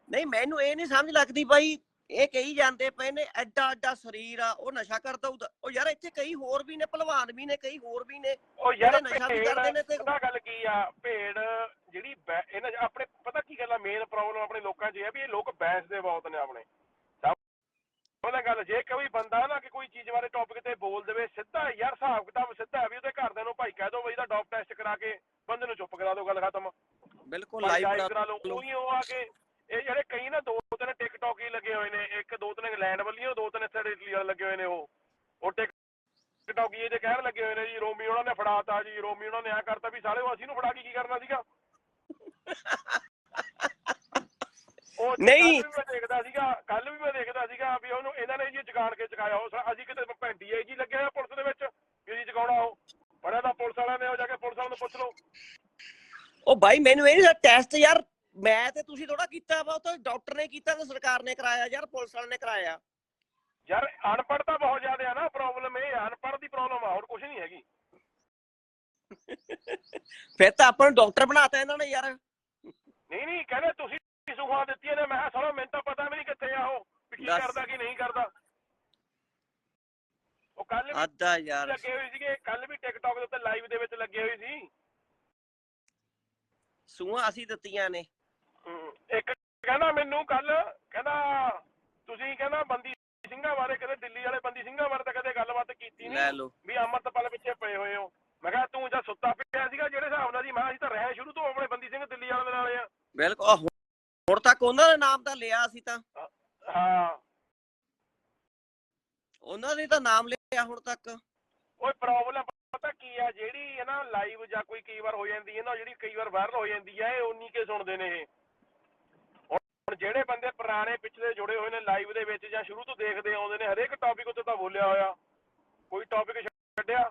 ਨਹੀਂ ਮੈਨੂੰ ਇਹ ਨਹੀਂ ਸਮਝ ਲੱਗਦੀ ਬਾਈ ਇਹ ਕਹੀ ਜਾਂਦੇ ਪਏ ਨੇ ਐਡਾ ਐਡਾ ਸਰੀਰ ਆ ਉਹ ਨਸ਼ਾ ਕਰਦਾ ਉਹਦਾ ਉਹ ਯਾਰ ਇੱਥੇ ਕਈ ਹੋਰ ਵੀ ਨੇ ਭਲਵਾਨ ਵੀ ਨੇ ਕਈ ਹੋਰ ਵੀ ਨੇ। ਉਹ ਯਾਰ ਨਸ਼ਾ ਵੀ ਕਰਦੇ ਨੇ ਤੇ- ਪਤਾ ਗੱਲ ਕੀ ਆ ਭੇਡ ਜਿਹੜੀ ਇਹਨਾਂ ਆਪਣੇ ਪਤਾ ਕੀ ਗੱਲ ਆ ਮੇਨ ਪ੍ਰੋਬਲਮ ਆਪਣੇ ਲੋਕਾਂ 'ਚ ਇਹ ਆ ਵੀ ਇਹ ਲੋਕ ਬੈਂਸ ਦੇ ਬਹੁਤ ਨੇ ਆਪਣੇ। ਉਹਦਾ ਗੱਲ ਜੇ ਕੋਈ ਬੰਦਾ ਨਾ ਕਿ ਕੋਈ ਚੀਜ਼ ਬਾਰੇ ਟੌਪਿਕ ਤੇ ਬੋਲ ਦੇਵੇ ਸਿੱਧਾ ਯਾਰ ਹਿਸਾਬ ਕਿਤਾਬ ਸਿੱਧਾ ਵੀ ਉਹਦੇ ਘਰਦਿਆਂ ਨੂੰ ਭਾਈ ਕਹਿ ਦੋ ਬਈ ਇਹਦਾ ਡੌਪ ਟੈਸਟ ਕਰਾ ਕੇ ਬੰਦੇ ਨੂੰ ਚੁੱਪ ਕਰਾ ਦਿਓ ਗੱਲ ਖਤਮ। ਬਿਲਕੁਲ ਲਾਈਵ ਕਰਾ ਲਓ ਉਹੀ ਉਹ ਆ ਕੇ ਇਹ ਜਿਹੜੇ ਕਈ ਨਾ ਦੋ ਤਿੰਨ ਟਿਕਟੌਕ ਹੀ ਲੱਗੇ ਹੋਏ ਨੇ ਇੱਕ ਦੋ ਤਿੰਨ ਇੰਗਲੈਂਡ ਵੱਲੀਓ ਦੋ ਤਿੰਨ ਇੱਥੇ ਇਟਲੀ ਵਾਲੇ ਲੱਗੇ ਹੋਏ ਨੇ ਉਹ। ਉਹ ਟਿਕਟੌਕ ਇਹ ਜੇ ਕਹਿਣ ਲੱਗੇ ਹੋਏ ਨੇ ਜੀ ਰੋਮੀ ਉਹਨਾਂ ਨੇ ਫੜਾਤਾ ਜੀ ਰੋਮੀ ਉਹਨਾਂ ਨੇ ਆ ਕਰਤਾ ਵੀ ਉਹ ਅਸੀਂ ਨੂੰ ਫੜਾ ਕੇ ਕੀ ਕਰਨਾ ਸੀਗਾ? ਨਹੀਂ। ਮੈਂ ਦੇਖਦਾ ਸੀਗਾ ਕੱਲ ਵੀ ਮੈਂ ਦੇਖਦਾ ਸੀਗਾ ਵੀ ਉਹਨੂੰ ਇਹਨਾਂ ਨੇ ਜੀ ਜਗਾੜ ਕੇ ਚਕਾਇਆ ਉਹ ਅਸੀਂ ਕਿਤੇ ਭੈਂਡੀ ਆਈ ਜੀ ਲੱਗੇ ਹੋਏ ਆ ਪੁਲਿਸ ਦੇ ਵਿੱਚ ਵੀ ਜੀ ਜਗਾਉਣਾ ਉਹ। ਪੜਿਆ ਤਾਂ ਪੁਲਿਸ ਵਾਲਿਆਂ ਨੇ ਉਹ ਜਾ ਕੇ ਪੁਲਿਸ ਵਾਲਿਆਂ ਨੂੰ ਪੁੱਛ ਲਓ। ਉਹ ਬਾਈ ਮੈਨੂੰ ਇਹ ਟੈਸਟ ਯਾਰ ਮੈਂ ਤੇ ਤੁਸੀਂ ਥੋੜਾ ਕੀਤਾ ਵਾ ਉਹ ਤਾਂ ਡਾਕਟਰ ਨੇ ਕੀਤਾ ਤੇ ਸਰਕਾਰ ਨੇ ਕਰਾਇਆ ਯਾਰ ਪੁਲਿਸ ਵਾਲਿਆਂ ਨੇ ਕਰਾਇਆ। ਯਾਰ ਅਨਪੜ੍ਹਤਾ ਬਹੁਤ ਜ਼ਿਆਦਾ ਆ ਨਾ ਪ੍ਰੋਬਲਮ ਇਹ ਆ, ਅਨਪੜ੍ਹ ਦੀ ਪ੍ਰੋਬਲਮ ਆ ਹੋਰ ਕੁਝ ਨਹੀਂ ਹੈਗੀ। ਫਿਰ ਤਾਂ ਆਪਾਂ ਨੂੰ ਡਾਕਟਰ ਬਣਾਤਾ ਇਹਨਾਂ ਨੇ ਯਾਰ। ਨਹੀਂ ਨਹੀਂ ਕਹਿੰਦੇ ਤੁਸੀਂ ਸੁਖਾ ਦਿੱਤੀਆਂ ਨੇ ਮੈਂ ਕਿਹਾ ਸਾਲਾ ਮੈਨੂੰ ਤਾਂ ਪਤਾ ਵੀ ਨਹੀਂ ਕਿੱਥੇ ਆ ਉਹ ਵੀ ਕੀ ਦੱਸ। ਕਰਦਾ ਕੀ ਨਹੀਂ ਕਰਦਾ। ਉਹ ਕੱਲ ਵੀ ਆਦਾ ਯਾਰ ਲੱਗੇ ਹੋਏ ਸੀਗੇ ਕੱਲ ਵੀ ਟਿਕਟੌਕ ਦੇ ਉੱਤੇ ਲਾਈਵ ਦੇ ਵਿੱਚ ਲੱਗੇ ਹੋਏ ਸੀ। ਸੂਆਂ ਅਸੀਂ ਦਿੱਤੀਆਂ ਨੇ। ਹਮ, ਇੱਕ ਕਹਿੰਦਾ ਮੈਨੂੰ ਕੱਲ ਕਹਿੰਦਾ ਤੁਸੀਂ ਕਹਿੰਦਾ ਬੰਦੀ ਸਿੰਘਾਂ ਬਾਰੇ ਕਦੇ ਦਿੱਲੀ ਵਾਲੇ ਬੰਦੀ ਸਿੰਘਾਂ ਬਾਰੇ ਤਾਂ ਕਦੇ ਗੱਲਬਾਤ ਕੀਤੀ ਲੈ ਨਹੀਂ ਲਓ। ਵੀ ਅੰਮ੍ਰਿਤਪਾਲ ਪਿੱਛੇ ਪਏ ਹੋਏ ਹੋ। ਮੈਂ ਕਿਹਾ ਤੂੰ ਜਾਂ ਸੁੱਤਾ ਪਿਆ ਸੀਗਾ ਜਿਹੜੇ ਹਿਸਾਬ ਨਾਲ ਦੀ ਮੈਂ ਕਿਹਾ ਅਸੀਂ ਤਾਂ ਰਹੇ ਸ਼ੁਰੂ ਤੋਂ ਆਪਣੇ ਬੰਦੀ ਸਿੰਘ ਦਿੱਲੀ ਵਾਲੇ ਦੇ ਨਾਲ ਆ। ਬਿਲਕੁਲ ਆਹ ਹੁਣ ਤੱਕ ਉਹਨਾਂ ਦਾ ਨਾਮ ਤਾਂ ਲਿਆ ਸੀ ਤਾਂ। ਹਾਂ। ਉਹਨਾਂ ਨੇ ਤਾਂ ਨਾਮ ਲਿਆ ਹੁਣ ਤੱਕ। ਓਏ ਪ੍ਰੋਬਲਮ ਪਤਾ ਕੀ ਆ ਜਿਹੜੀ ਹੈ ਨਾ ਲਾਈਵ ਜਾਂ ਕੋਈ ਕਈ ਵਾਰ ਹੋ ਜਾਂਦੀ ਹੈ ਨਾ ਜਿਹੜੀ ਕਈ ਵਾਰ ਵਾਇਰਲ ਹੋ ਜਾਂਦੀ ਹੈ ਇਹ ਉਨੀ ਕੇ ਸੁਣਦੇ ਨੇ ਇਹ। ਹੁਣ ਜਿਹੜੇ ਬੰਦੇ ਪੁਰਾਣੇ ਪਿਛਲੇ ਜੁੜੇ ਹੋਏ ਨੇ ਲਾਈਵ ਦੇ ਵਿੱਚ ਜਾਂ ਸ਼ੁਰੂ ਤੋਂ ਦੇਖਦੇ ਆਉਂਦੇ ਨੇ ਹਰੇਕ ਟੌਪਿਕ ਉੱਤੇ ਤਾਂ ਬੋਲਿਆ ਹੋਇਆ। ਕੋਈ ਟੌਪਿਕ ਛੱਡਿਆ।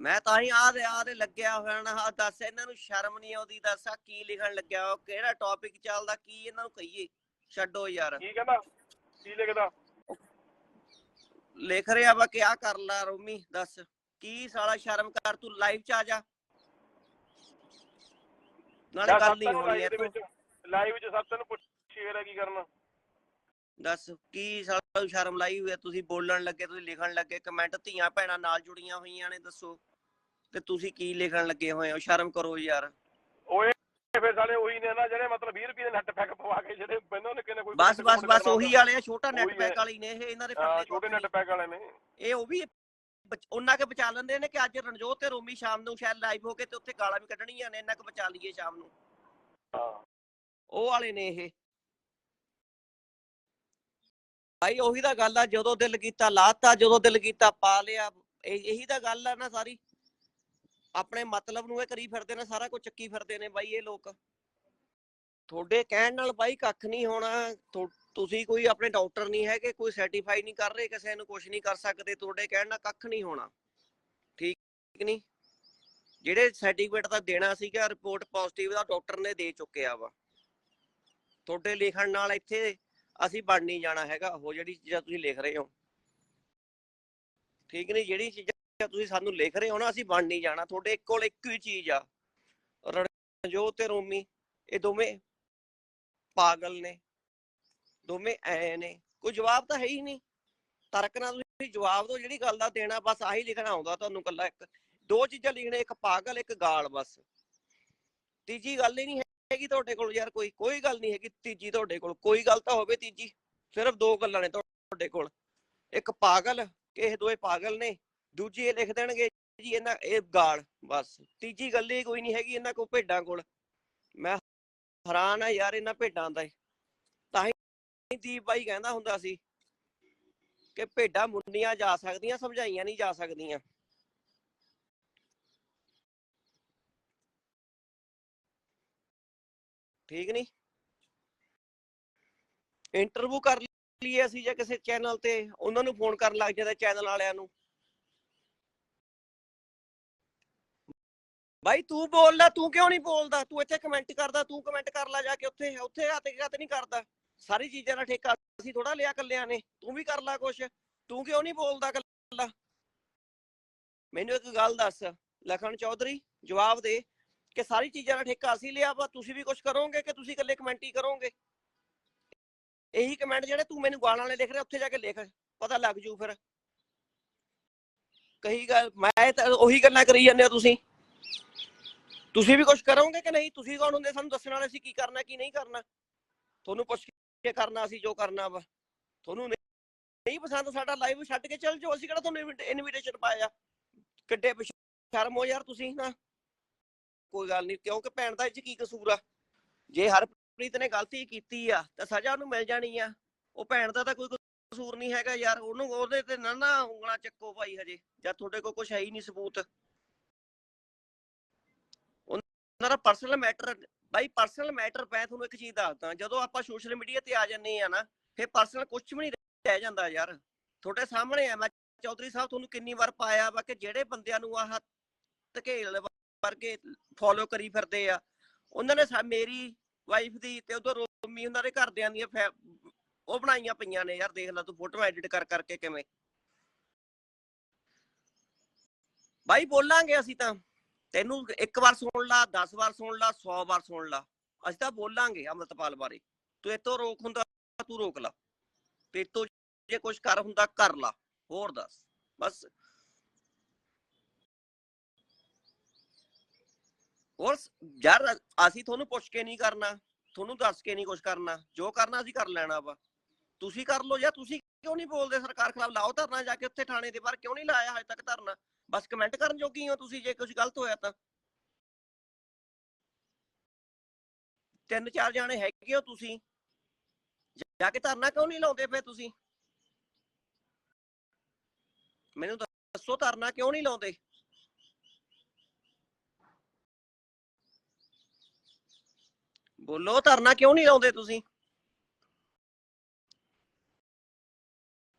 ਮੈਂ ਤਾਂ ਹੀ ਆਹ ਦੇ ਆਹ ਦੇ ਲੱਗਿਆ ਹੋਇਆ ਨਾ ਆਹ ਦੱਸ ਇਹਨਾਂ ਨੂੰ ਸ਼ਰਮ ਨਹੀਂ ਆਉਂਦੀ ਦੱਸ ਆ ਕੀ ਲਿਖਣ ਲੱਗਿਆ ਉਹ ਕਿਹੜਾ ਟੌਪਿਕ ਚੱਲਦਾ ਕੀ ਇਹਨਾਂ ਨੂੰ ਕਹੀਏ? ਛੱਡੋ ਯਾਰ। ਕੀ ਕਹਿੰਦਾ? ਕੀ ਲਿਖਦਾ? ਲਿਖ ਰਿਹਾ ਵਾ ਕਿ ਆ ਕਰ ਲਾ ਰੋਮੀ ਦੱਸ। ਕੀ ਸਾਲਾ ਸ਼ਰਮ ਕਰ ਤੂੰ ਲਾਈਵ ਚ ਆ ਜਾ। ਨਾਲੇ ਗੱਲ ਨਹੀਂ ਹੋਣੀ ਇੱਥੋਂ। ਵਿੱਚ ਲਾਈਵ 'ਚ ਸਭ ਤੈਨੂੰ ਪੁੱਛੇਗਾ ਕੀ ਕਰਨਾ? ਦੱਸ ਕੀ ਸਾਲਾ ਸ਼ਰਮ ਲਾਈ ਹੋਈ ਹੈ ਤੁਸੀਂ ਬੋਲਣ ਲੱਗੇ ਤੁਸੀਂ ਲਿਖਣ ਲੱਗੇ ਕਮੈਂਟ ਧੀਆਂ ਭੈਣਾਂ ਨਾਲ ਜੁੜੀਆਂ ਹੋਈਆਂ ਨੇ ਦੱਸੋ। ਤੇ ਤੁਸੀਂ ਕੀ ਲਿਖਣ ਲੱਗੇ ਹੋਏ ਹੋ? ਸ਼ਰਮ ਕਰੋ ਯਾਰ। ਓਏ ਫਿਰ ਸਾਲੇ ਉਹੀ ਨੇ ਨਾ ਜਿਹੜੇ ਮਤਲਬ 20 ਰੁਪਏ ਦੇ ਨੈਟ ਪੈਕ ਪਵਾ ਕੇ ਜਿਹੜੇ ਬੰਦੇ ਨੇ ਕਿਨੇ ਕੋਈ ਬਸ ਬਸ ਬਸ ਉਹੀ ਵਾਲੇ ਆ ਛੋਟਾ ਨੈਟ ਪੈਕ। ਵਾਲੀ ਨੇ ਇਹ ਇਹਨਾਂ ਦੇ ਪੱਲੇ ਛੋਟੇ ਨੈਟ। ਪੈਕ ਵਾਲੇ ਨੇ। ਇਹ ਉਹ ਵੀ ਉਹਨਾਂ ਕੇ ਬਚਾ ਲੈਂਦੇ ਨੇ ਕਿ ਅੱਜ ਰਣਜੋਤ ਤੇ ਰੋਮੀ ਸ਼ਾਮ ਨੂੰ ਸ਼ਾਇਦ ਲਾਈਵ ਹੋ ਕੇ ਤੇ ਉੱਥੇ ਗਾਲਾਂ ਵੀ ਕੱਢਣੀਆਂ ਨੇ ਇਹਨਾਂ ਕੁ ਬਚਾ ਲਈਏ ਸ਼ਾਮ ਨੂੰ। ਹਾਂ। ਉਹ ਵਾਲੇ ਨੇ ਇਹ। ਭਾਈ ਉਹੀ ਤਾਂ ਗੱਲ ਆ ਜਦੋਂ ਦਿਲ ਕੀਤਾ ਲਾਤਾ ਜਦੋਂ ਦਿਲ ਕੀਤਾ ਪਾ ਲਿਆ ਇਹ- ਇਹੀ ਤਾਂ ਗੱਲ ਆ ਨਾ ਸਾਰੀ। ਆਪਣੇ ਮਤਲਬ ਨੂੰ ਇਹ ਕਰੀ ਫਿਰਦੇ ਨੇ, ਸਾਰਾ ਕੁਝ ਚੱਕੀ ਫਿਰਦੇ ਨੇ ਬਾਈ ਇਹ ਲੋਕ। ਤੁਹਾਡੇ ਕਹਿਣ ਨਾਲ ਬਾਈ ਕੱਖ ਨਹੀਂ ਹੋਣਾ ਤੁਸੀਂ ਕੋਈ ਆਪਣੇ ਡਾਕਟਰ ਨਹੀਂ ਹੈਗੇ, ਕੋਈ ਸਰਟੀਫਾਈ ਨਹੀਂ ਕਰ ਰਹੇ, ਕਿਸੇ ਨੂੰ ਕੁਝ ਨਹੀਂ ਕਰ ਸਕਦੇ, ਤੁਹਾਡੇ ਕਹਿਣ ਨਾਲ ਕੱਖ ਨਹੀਂ ਹੋਣਾ। ਠੀਕ ਨਹੀਂ? ਜਿਹੜੇ ਸਰਟੀਫਿਕੇਟ ਤਾਂ ਦੇਣਾ ਸੀਗਾ ਰਿਪੋਰਟ ਪੋਜ਼ਿਟਿਵ ਦਾ ਡਾਕਟਰ ਨੇ ਦੇ ਚੁੱਕਿਆ ਵਾ। ਤੁਹਾਡੇ ਲਿਖਣ ਨਾਲ ਇੱਥੇ ਅਸੀਂ ਬਣ ਨਹੀਂ ਜਾਣਾ ਹੈਗਾ, ਉਹ ਜਿਹੜੀ ਚੀਜ਼ਾਂ ਤੁਸੀਂ ਲਿਖ ਰਹੇ ਹੋ। ਠੀਕ ਨਹੀਂ? ਜਿਹੜੀ ਚੀਜ਼ਾਂ ਤੁਸੀਂ ਸਾਨੂੰ ਲਿਖ ਰਹੇ ਹੋ ਨਾ, ਅਸੀਂ ਬਣ ਨਹੀਂ ਜਾਣਾ। ਤੁਹਾਡੇ ਕੋਲ ਇੱਕੋ ਹੀ ਚੀਜ਼ ਆ। ਰਣਜੋਤ ਤੇ ਰੋਮੀ, ਇਹ ਦੋਵੇਂ ਪਾਗਲ ਨੇ। ਦੋਵੇਂ ਐ ਨੇ। ਕੋਈ ਜਵਾਬ ਤਾਂ ਹੈ ਹੀ ਨਹੀਂ। ਤਰਕ ਨਾਲ ਤੁਸੀਂ ਜਵਾਬ ਦਿਓ, ਜਿਹੜੀ ਗੱਲ ਦਾ ਦੇਣਾ, ਬਸ ਆਹੀ ਲਿਖਣਾ ਆਉਂਦਾ ਤੁਹਾਨੂੰ ਕੱਲਾ ਇੱਕ। ਦੋ ਚੀਜ਼ਾਂ ਲਿਖਣੇ, ਇੱਕ ਪਾਗਲ, ਇੱਕ ਗਾਲ ਬਸ। ਤੀਜੀ ਗੱਲ ਹੀ ਨਹੀਂ ਹੈਗੀ ਤੁਹਾਡੇ ਕੋਲ ਯਾਰ ਕੋਈ। ਕੋਈ ਗੱਲ ਨਹੀਂ ਹੈਗੀ ਤੀਜੀ ਤੁਹਾਡੇ ਕੋਲ। ਕੋਈ ਗੱਲ ਤਾਂ ਹੋਵੇ ਤੀਜੀ। ਸਿਰਫ ਦੋ ਗੱਲਾਂ ਨੇ ਤੁਹਾਡੇ ਕੋਲ। ਇੱਕ ਪਾਗਲ ਕਿ ਇਹ ਦੋਏ ਪਾਗਲ ਨੇ। ਦੂਜੀ ਇਹ ਲਿਖ ਦੇਣਗੇ ਜੀ ਇਹਨਾਂ, ਇਹ ਗਾਲ, ਬਸ। ਤੀਜੀ ਗੱਲ ਹੀ ਕੋਈ ਨਹੀਂ ਹੈਗੀ ਇਹਨਾਂ ਕੋਲ ਭੇਡਾਂ ਕੋਲ। ਮੈਂ ਹੈਰਾਨ ਆ ਯਾਰ ਇਹਨਾਂ ਭੇਡਾਂ ਦਾ ਤਾਂ ਹੀ ਦੀਪ ਬਾਈ ਕਹਿੰਦਾ ਹੁੰਦਾ ਸੀ ਕਿ ਭੇਡਾਂ ਮੁੰਨੀਆਂ ਜਾ ਸਕਦੀਆਂ, ਸਮਝਾਈਆਂ ਨਹੀਂ ਜਾ ਸਕਦੀਆਂ। ਠੀਕ ਨਹੀਂ? ਇੰਟਰਵਿਊ ਕਰ ਲਈਏ ਅਸੀਂ ਜਾਂ ਕਿਸੇ ਚੈਨਲ ਤੇ, ਉਹਨਾਂ ਨੂੰ ਫੋਨ ਕਰਨ ਲੱਗ ਜਾਂਦਾ ਚੈਨਲ ਵਾਲਿਆਂ ਨੂੰ। ਬਾਈ ਤੂੰ ਬੋਲਦਾ, ਤੂੰ ਕਿਉਂ ਨਹੀਂ ਬੋਲਦਾ? ਤੂੰ ਇੱਥੇ ਕਮੈਂਟ ਕਰਦਾ, ਤੂੰ ਕਮੈਂਟ ਕਰ ਲੈ ਜਾ ਕੇ ਉੱਥੇ ਉੱਥੇ ਹੱਥ ਤੇ ਨਹੀਂ ਕਰਦਾ। ਸਾਰੀ ਚੀਜ਼ਾਂ ਦਾ ਠੇਕਾ ਅਸੀਂ ਥੋੜਾ ਲਿਆ ਕੱਲਿਆਂ ਨੇ। ਤੂੰ ਵੀ ਕਰ ਲੈ ਕੁਛ। ਤੂੰ ਕਿਉਂ ਨਹੀਂ ਬੋਲਦਾ ਕੱਲਾ ਮੈਨੂੰ ਇੱਕ ਗੱਲ ਦੱਸ ਲਖਨ ਚੌਧਰੀ, ਜਵਾਬ ਦੇ ਕਿ ਸਾਰੀ ਚੀਜ਼ਾਂ ਦਾ ਠੇਕਾ ਅਸੀਂ ਲਿਆ ਵਾ, ਤੁਸੀਂ ਵੀ ਕੁਝ ਕਰੋਗੇ ਕਿ ਤੁਸੀਂ ਇਕੱਲੇ ਕਮੈਂਟ ਹੀ ਕਰੋਗੇ? ਇਹੀ ਕਮੈਂਟ ਜਿਹੜੇ ਤੂੰ ਮੈਨੂੰ ਗਾਲਾਂ ਵਾਲੇ ਲਿਖ ਰਿਹਾ, ਉੱਥੇ ਜਾ ਕੇ ਲਿਖ, ਪਤਾ ਲੱਗ ਜੂ ਫਿਰ। ਕਹੀ ਗੱਲ, ਮੈਂ ਤਾਂ ਉਹੀ ਗੱਲਾਂ ਕਰੀ ਜਾਂਦੇ ਹੋ ਤੁਸੀਂ। ਤੁਸੀਂ ਵੀ ਕੁਝ ਕਰੋਗੇ ਕਿ ਨਹੀਂ? ਤੁਸੀਂ ਕੌਣ ਹੁੰਦੇ? ਸਾਨੂੰ ਦੱਸਣ ਵਾਲੇ ਸੀ ਕੀ ਕਰਨਾ, ਕੀ ਨਹੀਂ ਕਰਨਾ। ਤੁਹਾਨੂੰ ਪੁੱਛ ਕੇ ਕਰਨਾ ਸੀ, ਜੋ ਕਰਨਾ ਵਾ। ਤੁਹਾਨੂੰ ਨਹੀਂ ਪਸੰਦ ਸਾਡਾ ਲਾਈਵ ਛੱਡ ਕੇ ਚੱਲ ਜਾਓ। ਅਸੀਂ ਕਿਹੜਾ ਤੁਹਾਨੂੰ ਇਨਵੀਟੇਸ਼ਨ ਪਾਇਆ? ਕਿੱਡੇ ਸ਼ਰਮ ਹੋ ਯਾਰ ਤੁਸੀਂ, ਨਾ। ਕੋਈ ਗੱਲ ਨਹੀਂ, ਕਿਉਂਕਿ ਭੈਣ ਦਾ ਇੱਥੇ ਕੀ ਕਸੂਰ ਆ? ਜੇ ਹਰਪ੍ਰੀਤ ਨੇ ਗਲਤੀ ਕੀਤੀ ਆ, ਤਾਂ ਸਜ਼ਾ ਉਹਨੂੰ ਮਿਲ ਜਾਣੀ ਆ। ਉਹ ਭੈਣ ਦਾ ਤਾਂ ਕੋਈ ਕਸੂਰ ਨਹੀਂ ਹੈਗਾ ਯਾਰ। ਉਹਨੂੰ ਉਹਦੇ ਤੇ ਨਾ ਨਾ ਉਂਗਲਾਂ ਚੱਕੋ ਭਾਈ ਹਜੇ। ਜਦ ਤੁਹਾਡੇ ਕੋਲ ਕੁਝ ਹੈ ਹੀ ਨਹੀਂ ਸਬੂਤ। ਦਾ ਪਰਸਨਲ ਮੈਟਰ ਬਾਈ ਪਰਸਨਲ ਮੈਟਰ ਮੈਂ ਤੁਹਾਨੂੰ ਇੱਕ ਚੀਜ਼ ਦੱਸਦਾ, ਜਦੋਂ ਆਪਾਂ ਸੋਸ਼ਲ ਮੀਡੀਆ ਤੇ ਆ ਜੰਨੇ ਆ ਨਾ, ਫਿਰ ਪਰਸਨਲ ਕੁਝ ਵੀ ਨਹੀਂ ਰਹਿ ਜਾਂਦਾ ਯਾਰ। ਤੁਹਾਡੇ ਸਾਹਮਣੇ ਆ ਮੈਂ ਚੌਧਰੀ ਸਾਹਿਬ ਤੁਹਾਨੂੰ ਕਿੰਨੀ ਵਾਰ ਪਾਇਆ ਵਾ ਕਿ ਜਿਹੜੇ ਬੰਦਿਆਂ ਨੂੰ ਆਹ ਧਕੇਲ ਵਰਗੇ ਫੋਲੋ ਕਰੀ ਫਿਰਦੇ ਆ, ਉਹਨਾਂ ਨੇ ਮੇਰੀ ਵਾਈਫ ਦੀ ਤੇ ਉਧਰ ਰੋਮੀ ਉਹਨਾਂ ਦੇ ਘਰਦਿਆਂ ਦੀਆਂ ਉਹ ਬਣਾਈਆਂ ਪਈਆਂ ਨੇ ਯਾਰ, ਦੇਖ ਲੈ ਤੂੰ ਫੋਟੋ ਐਡਿਟ ਕਰ ਕਰਕੇ ਕਿਵੇਂ। ਬਾਈ ਬੋਲਾਂਗੇ ਅਸੀਂ ਤਾਂ। ਤੈਨੂੰ ਇੱਕ ਵਾਰ ਸੁਣ ਲਾ 10 ਵਾਰ ਸੁਣ ਲਾ 100 ਵਾਰ ਸੁਣ ਲਾ। ਅਸੀਂ ਤਾਂ ਬੋਲਾਂਗੇ ਅੰਮ੍ਰਿਤਪਾਲ ਬਾਰੇ। ਤੂੰ ਇਤੋਂ ਰੋਕ ਹੁੰਦਾ, ਤੂੰ ਰੋਕ ਲਾ। ਤੇ ਤੋਂ ਜੇ ਕੁਝ ਕਰ ਹੁੰਦਾ, ਕਰ ਲਾ। ਹੋਰ ਦੱਸ, ਬਸ। ਹੋਰ ਯਾਰ ਅਸੀਂ ਤੁਹਾਨੂੰ ਪੁੱਛ ਕੇ ਨਹੀਂ ਕਰਨਾ। ਤੁਹਾਨੂੰ ਦੱਸ ਕੇ ਨਹੀਂ ਕੁਝ ਕਰਨਾ। ਜੋ ਕਰਨਾ ਅਸੀਂ ਕਰ ਲੈਣਾ ਵਾ। ਤੁਸੀਂ ਕਰ ਲਓ ਜਾਂ ਤੁਸੀਂ ਕਿਉਂ ਨਹੀਂ ਬੋਲਦੇ ਸਰਕਾਰ ਖਿਲਾਫ? ਲਾਓ ਧਰਨਾ ਜਾ ਕੇ ਉੱਥੇ ਥਾਣੇ ਦੇ ਬਾਹਰ। ਕਿਉਂ ਨਹੀਂ ਲਾਇਆ ਹਜੇ ਤੱਕ ਧਰਨਾ? ਬਸ ਕਮੈਂਟ ਕਰਨ ਜੋਗੀ ਹੋ ਤੁਸੀਂ, ਜੇ ਕੁਝ ਗਲਤ ਹੋਇਆ ਤਾਂ। ਤਿੰਨ ਚਾਰ ਜਾਣੇ ਹੈਗੇ ਹੋ ਤੁਸੀਂ। ਜਾ ਕੇ ਧਰਨਾ ਕਿਉਂ ਨਹੀਂ ਲਾਉਂਦੇ ਫੇ ਤੁਸੀਂ? ਮੈਨੂੰ ਦੱਸੋ ਧਰਨਾ ਕਿਉਂ ਨਹੀਂ ਲਾਉਂਦੇ? ਬੋਲੋ, ਧਰਨਾ ਕਿਉਂ ਨਹੀਂ ਲਾਉਂਦੇ ਤੁਸੀਂ?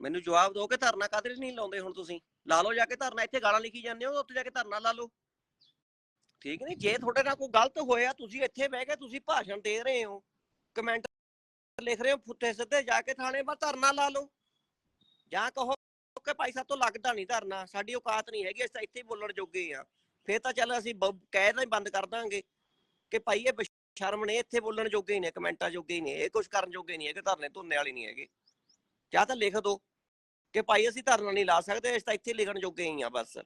ਮੈਨੂੰ ਜਵਾਬ ਦਿਓ ਕਿ ਧਰਨਾ ਕਾਹਦੇ ਲਈ ਨਹੀਂ ਲਾਉਂਦੇ ਹੁਣ ਤੁਸੀਂ? ਲਾ ਲਓ ਜਾ ਕੇ ਧਰਨਾ, ਇੱਥੇ ਗਾਲਾਂ ਲਿਖੀ ਜਾਂਦੇ ਹੋ, ਉੱਥੇ ਜਾ ਕੇ ਧਰਨਾ ਲਾ ਲਓ। ਠੀਕ ਨਹੀਂ? ਜੇ ਤੁਹਾਡੇ ਨਾਲ ਕੋਈ ਗਲਤ ਹੋਇਆ, ਤੁਸੀਂ ਇੱਥੇ ਬਹਿ ਕੇ ਤੁਸੀਂ ਭਾਸ਼ਣ ਦੇ ਰਹੇ ਹੋ, ਕਮੈਂਟ ਲਿਖ ਰਹੇ ਹੋ ਫੁੱਟੇ ਸਿੱਧੇ ਜਾ ਕੇ ਥਾਣੇ 'ਤੇ ਧਰਨਾ ਲਾ ਲਓ। ਜਾਂ ਕਹੋ ਕਿ ਭਾਈ ਸਾਹਿਬ ਤੋਂ ਲੱਗਦਾ ਨਹੀਂ ਧਰਨਾ, ਸਾਡੀ ਔਕਾਤ ਨਹੀਂ ਹੈਗੀ, ਅਸੀਂ ਤਾਂ ਇੱਥੇ ਹੀ ਬੋਲਣ ਜੋਗੇ ਆ ਫੇਰ ਤਾਂ ਚੱਲ ਅਸੀਂ ਬ- ਕਹਿ ਤਾਂ ਹੀ ਬੰਦ ਕਰ ਦਾਂਗੇ ਕਿ ਭਾਈ ਇਹ ਸ਼ਰਮ ਨੇ, ਇੱਥੇ ਬੋਲਣ ਜੋਗੇ ਹੀ ਨੇ, ਕਮੈਂਟਾਂ ਜੋਗੇ ਹੀ ਨੇ, ਇਹ ਕੁਝ ਕਰਨ ਜੋਗੇ ਨਹੀਂ ਹੈਗੇ ਧਰਨੇ ਧੁਰਨੇ ਵਾਲੇ ਨਹੀਂ ਹੈਗੇ। ਜਾਂ ਤਾਂ ਲਿਖ ਦਿਓ ਕਿ ਭਾਈ ਅਸੀਂ ਧਰਨਾ ਨਹੀਂ ਲਾ ਸਕਦੇ, ਅਸੀਂ ਤਾਂ ਇੱਥੇ ਲਿਖਣ ਜੋਗੇ ਹੀ ਆ ਬਸ।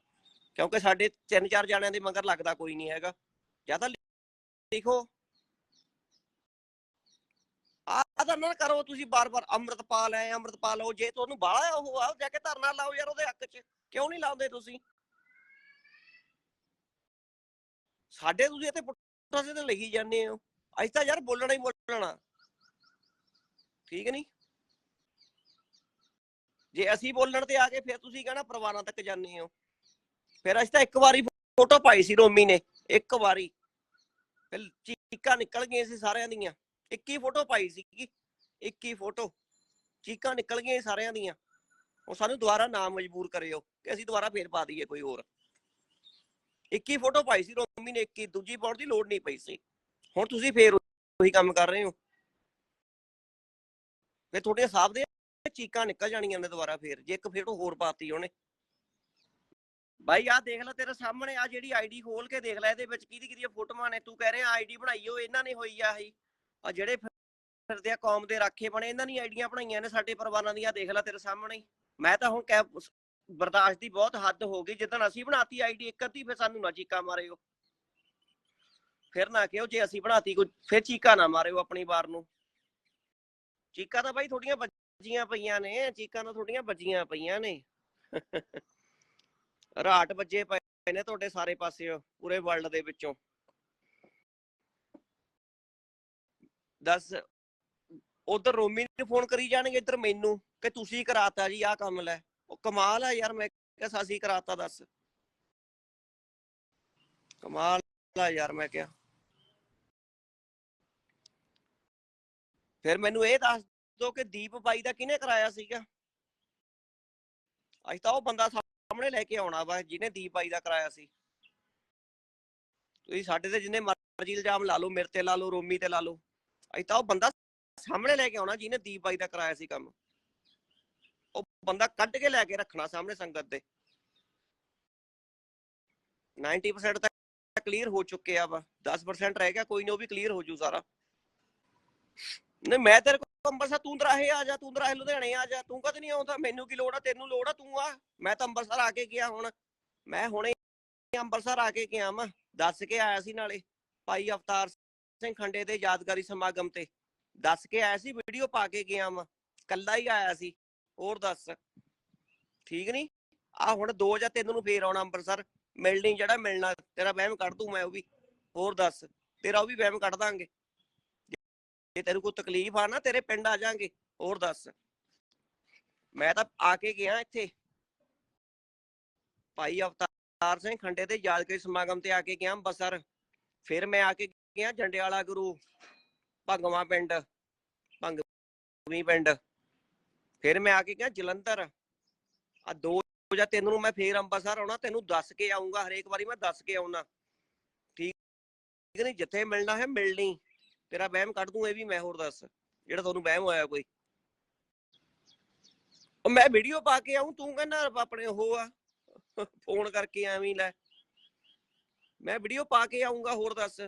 ਕਿਉਂਕਿ ਸਾਡੇ ਤਿੰਨ ਚਾਰ ਜਾਣਿਆਂ ਦੇ ਮਗਰ ਲੱਗਦਾ ਕੋਈ ਨਹੀਂ ਹੈਗਾ। ਜਾਂ ਤਾਂ ਲਿਖੋ। ਆ ਨਾ ਕਰੋ ਤੁਸੀਂ ਬਾਰ-ਬਾਰ ਅੰਮ੍ਰਿਤਪਾਲ ਹੈ ਅੰਮ੍ਰਿਤਪਾਲ ਹੋ ਜੇ ਤੁਹਾਨੂੰ ਬਾਲਾ ਉਹ ਆ ਜਾ ਕੇ ਧਰਨਾ ਲਾਓ ਯਾਰ ਉਹਦੇ ਹੱਕ 'ਚ। ਕਿਉਂ ਨਹੀਂ ਲਾਉਂਦੇ ਤੁਸੀਂ? ਸਾਡੇ ਤੁਸੀਂ ਇੱਥੇ ਪੁੱਠਾ ਸਿੱਧਾ ਲਿਖੀ ਜਾਂਦੇ ਹੋ। ਅੱਜ ਤਾਂ ਯਾਰ ਬੋਲਣਾ ਹੀ ਬੋਲਣਾ। ਠੀਕ ਨਹੀਂ? ਜੇ ਅਸੀਂ ਬੋਲਣ ਤੇ ਆ ਗਏ ਫਿਰ ਤੁਸੀਂ ਕਹਿਣਾ ਪਰਿਵਾਰਾਂ ਤੱਕ ਜਾਂਦੇ ਹੋ। ਫਿਰ ਅਸੀਂ ਤਾਂ ਇੱਕ ਵਾਰੀ ਫੋਟੋ ਪਾਈ ਸੀ ਰੋਮੀ ਨੇ, ਇੱਕ ਵਾਰੀ। ਫਿਰ ਚੀਕਾਂ ਨਿਕਲ ਗਈਆਂ ਸੀ ਸਾਰਿਆਂ ਦੀਆਂ। 21 ਫੋਟੋ ਪਾਈ ਸੀ 21 ਫੋਟੋ। ਚੀਕਾਂ ਨਿਕਲ ਗਈਆਂ ਸਾਰਿਆਂ ਦੀਆਂ। ਉਹ ਸਾਨੂੰ ਦੁਬਾਰਾ ਨਾਮ ਮਜਬੂਰ ਕਰਿਓ ਕਿ ਅਸੀਂ ਦੁਬਾਰਾ ਫੇਰ ਪਾ ਦਈਏ ਕੋਈ ਹੋਰ। 21 ਫੋਟੋ ਪਾਈ ਸੀ ਰੋਮੀ ਨੇ 21 ਦੂਜੀ ਪਾਉਣ ਦੀ ਲੋੜ ਨਹੀਂ ਪਈ ਸੀ। ਹੁਣ ਤੁਸੀਂ ਫੇਰ ਉਹੀ ਕੰਮ ਕਰ ਰਹੇ ਹੋ। ਫਿਰ ਤੁਹਾਡੇ ਸਾਹਬ ਦੇ ਚੀਕਾਂ ਨਿਕਲ ਜਾਣੀਆਂ ਨੇ ਦੁਬਾਰਾ ਫੇਰ, ਜੇ ਇੱਕ ਫੋਟੋ ਹੋਰ ਪਾਤੀ ਉਹਨੇ। ਬਾਈ ਆ ਦੇਖ ਲੈ ਤੇਰੇ ਸਾਹਮਣੇ ਆ ਜਿਹੜੀ ਆਈਡੀ ਖੋਲ ਕੇ ਦੇਖ ਲੈ, ਇਹਦੇ ਵਿੱਚ ਕਿਹਦੀ ਕਿਹਦੀਆਂ ਫੋਟੋਆਂ ਨੇ। ਤੂੰ ਕਹਿ ਰਿਹਾ ਆਈਡੀ ਬਣਾਈ ਹੋ ਇਹਨਾਂ ਨੇ ਹੋਈ ਆ ਆਹੀ। ਆ ਜਿਹੜੇ ਫਿਰਦੇ ਆ ਕੌਮ ਦੇ ਰਾਖੇ ਬਣੇ, ਇਹਨਾਂ ਦੀ ਆਈਡੀਆਂ ਬਣਾਈਆਂ ਨੇ ਸਾਡੇ ਪਰਿਵਾਰਾਂ ਦੀਆਂ, ਦੇਖ ਲੈ ਤੇਰੇ ਸਾਹਮਣੇ। ਮੈਂ ਤਾਂ ਹੁਣ ਕਹਿ ਬਰਦਾਸ਼ਤ ਦੀ ਬਹੁਤ ਹੱਦ ਹੋ ਗਈ, ਜਿੱਦਣ ਅਸੀਂ ਬਣਾਤੀ ਆਈਡੀ ਇੱਕ ਅੱਧੀ ਫਿਰ ਸਾਨੂੰ ਨਾ ਚੀਕਾਂ ਮਾਰਿਓ ਫਿਰ ਨਾ ਕਿਹੋ ਜੇ ਅਸੀਂ ਬਣਾਤੀ ਕੋਈ, ਫਿਰ ਚੀਕਾਂ ਨਾ ਮਾਰਿਓ ਆਪਣੀ ਵਾਰ ਨੂੰ। ਚੀਕਾਂ ਤਾਂ ਬਾਈ ਥੋੜੀਆਂ ਵੱਜੀਆਂ ਪਈਆਂ ਨੇ, ਚੀਕਾਂ ਤਾਂ ਥੋੜੀਆਂ ਵੱਜੀਆਂ ਪਈਆਂ ਨੇ। ਰਾਟ ਵੱਜੇ ਪਏ ਨੇ ਤੁਹਾਡੇ ਸਾਰੇ ਪਾਸੇ, ਪੂਰੇ ਵਰਲਡ ਦੇ ਵਿੱਚੋਂ। ਦੱਸ, ਉਧਰ ਰੋਮੀ ਨੂੰ ਫੋਨ ਕਰੀ ਜਾਣਗੇ ਇੱਧਰ ਮੈਨੂੰ, ਕਿ ਤੁਸੀਂ ਕਰਾਤਾ ਜੀ ਆਹ ਕੰਮ ਲੈ। ਉਹ ਕਮਾਲ ਆ ਯਾਰ, ਮੈਂ ਕਿਹਾ ਸਾਸੀ ਕਰਾਤਾ ਦੱਸ। ਕਮਾਲ ਆ ਯਾਰ, ਮੈਂ ਕਿਹਾ। ਫਿਰ ਮੈਨੂੰ ਇਹ ਦੱਸ ਦੋ ਕਿ ਦੀਪ ਬਾਈ ਦਾ ਕਿਹਨੇ ਕਰਾਇਆ ਸੀਗਾ? ਅੱਜ ਤਾਂ ਉਹ ਬੰਦਾ ਸਾਹਮਣੇ ਲੈ ਕੇ ਆਉਣਾ ਵਾ, ਜਿਹਨੇ ਦੀਪ ਬਾਈ ਦਾ ਕਰਾਇਆ ਸੀ। ਤੁਸੀਂ ਸਾਡੇ ਤੇ ਜਿੰਨੇ ਮਰਜ਼ੀ ਇਲਜ਼ਾਮ ਲਾ ਲਓ, ਮੇਰੇ ਤੇ ਲਾ ਲਓ, ਰੋਮੀ ਤੇ ਲਾ ਲਓ। ਅੱਜ ਤਾਂ ਉਹ ਬੰਦਾ ਸਾਹਮਣੇ ਲੈ ਕੇ ਆਉਣਾ, ਜਿਹਨੇ ਦੀਪ ਬਾਈ ਦਾ ਕਰਾਇਆ ਸੀ ਕੰਮ। ਉਹ ਬੰਦਾ ਕੱਢ ਕੇ ਲੈ ਕੇ ਰੱਖਣਾ ਸਾਹਮਣੇ ਸੰਗਤ ਦੇ। 90% ਤਾਂ ਕਲੀਅਰ ਹੋ ਚੁੱਕੇ ਆ ਵਾ 10% ਰਹਿ ਗਿਆ, ਕੋਈ ਨਾ, ਉਹ ਵੀ ਕਲੀਅਰ ਹੋ ਜੂ ਸਾਰਾ। ਨਹੀਂ, ਮੈਂ ਤੇਰੇ ਕੋਲ ਅੰਮ੍ਰਿਤਸਰ ਤੂੰ ਦਰਾਹੇ ਆ ਜਾ, ਤੂੰ ਦਰਾਹੇ ਲੁਧਿਆਣੇ ਆ ਜਾ, ਤੂੰ ਕਦ ਨਹੀਂ ਆਉਂਦਾ? ਮੈਨੂੰ ਕੀ ਲੋੜ ਆ, ਤੈਨੂੰ ਲੋੜ ਆ, ਤੂੰ ਆ। ਮੈਂ ਤਾਂ ਅੰਮ੍ਰਿਤਸਰ ਆ ਕੇ ਗਿਆ ਹੁਣ। ਮੈਂ ਹੁਣੇ ਅੰਬਰਸਰ ਆ ਕੇ ਗਿਆ ਮੈਂ ਦੱਸ ਕੇ ਆਇਆ ਸੀ ਨਾਲੇ, ਭਾਈ ਅਵਤਾਰ ਸਿੰਘ ਖੰਡੇ ਦੇ ਯਾਦਗਾਰੀ ਸਮਾਗਮ ਤੇ। ਦੱਸ ਕੇ ਆਇਆ ਸੀ, ਵੀਡੀਓ ਪਾ ਕੇ ਗਿਆ ਮੈਂ ਕੱਲਾ ਹੀ ਆਇਆ ਸੀ। ਹੋਰ ਦੱਸ। ਠੀਕ ਨਹੀਂ ਆ ਹੁਣ 2 ਜਾਂ 3 ਨੂੰ ਫੇਰ ਆਉਣਾ ਅੰਮ੍ਰਿਤਸਰ ਮਿਲਣੀ ਜਿਹੜਾ ਮਿਲਣਾ, ਤੇਰਾ ਵਹਿਮ ਕੱਢ ਦੂੰ ਮੈਂ ਉਹ ਵੀ। ਹੋਰ ਦੱਸ। ਤੇਰਾ ਉਹ ਵੀ ਵਹਿਮ ਕੱਢ ਦਾਂਗੇ। ਜੇ ਤੈਨੂੰ ਕੋਈ ਤਕਲੀਫ ਆ ਨਾ, ਤੇਰੇ ਪਿੰਡ ਆ ਜਾਾਂਗੇ। ਹੋਰ ਦੱਸ। ਮੈਂ ਤਾਂ ਆ ਕੇ ਗਿਆ ਇੱਥੇ। ਭਾਈ ਅਵਤਾਰ ਸਿੰਘ ਖੰਡੇ ਤੇ ਯਾਦਗਾਰੀ ਸਮਾਗਮ ਤੇ ਆ ਕੇ ਗਿਆ ਅੰਮ੍ਰਿਤਸਰ ਫਿਰ ਮੈਂ ਆ ਕੇ ਗਿਆ ਜੰਡਿਆਲਾ ਗੁਰੂ, ਭੰਗਵਾ ਪਿੰਡ, ਭੰਗਵੀ ਪਿੰਡ। ਫਿਰ ਮੈਂ ਆ ਕੇ ਗਿਆ ਜਲੰਧਰ। ਆ ਦੋ ਜਾਂ ਤਿੰਨ ਨੂੰ ਮੈਂ ਫੇਰ ਅੰਮ੍ਰਿਤਸਰ ਆਉਣਾ, ਤੈਨੂੰ ਦੱਸ ਕੇ ਆਉਂਗਾ ਹਰੇਕ ਵਾਰੀ ਮੈਂ ਦੱਸ ਕੇ ਆਉਣਾ। ਠੀਕ ਨਹੀਂ, ਜਿੱਥੇ ਮਿਲਣਾ ਹੈ ਮਿਲਣੀ। ਤੇਰਾ ਵਹਿਮ ਕੱਢ ਦੂੰ, ਇਹ ਵੀ ਮੈਂ ਹੋਰ ਦੱਸ, ਜਿਹੜਾ ਤੁਹਾਨੂੰ ਵਹਿਮ ਹੋਇਆ ਕੋਈ। ਉਹ ਮੈਂ ਵੀਡੀਓ ਪਾ ਕੇ ਆਉਂ ਤੂੰ ਕਹਿੰਦਾ ਆਪਣੇ ਉਹ ਆ ਫੋਨ ਕਰਕੇ ਐਵੇਂ ਲੈ। ਮੈਂ ਵੀਡੀਓ ਪਾ ਕੇ ਆਉਂਗਾ ਹੋਰ ਦੱਸ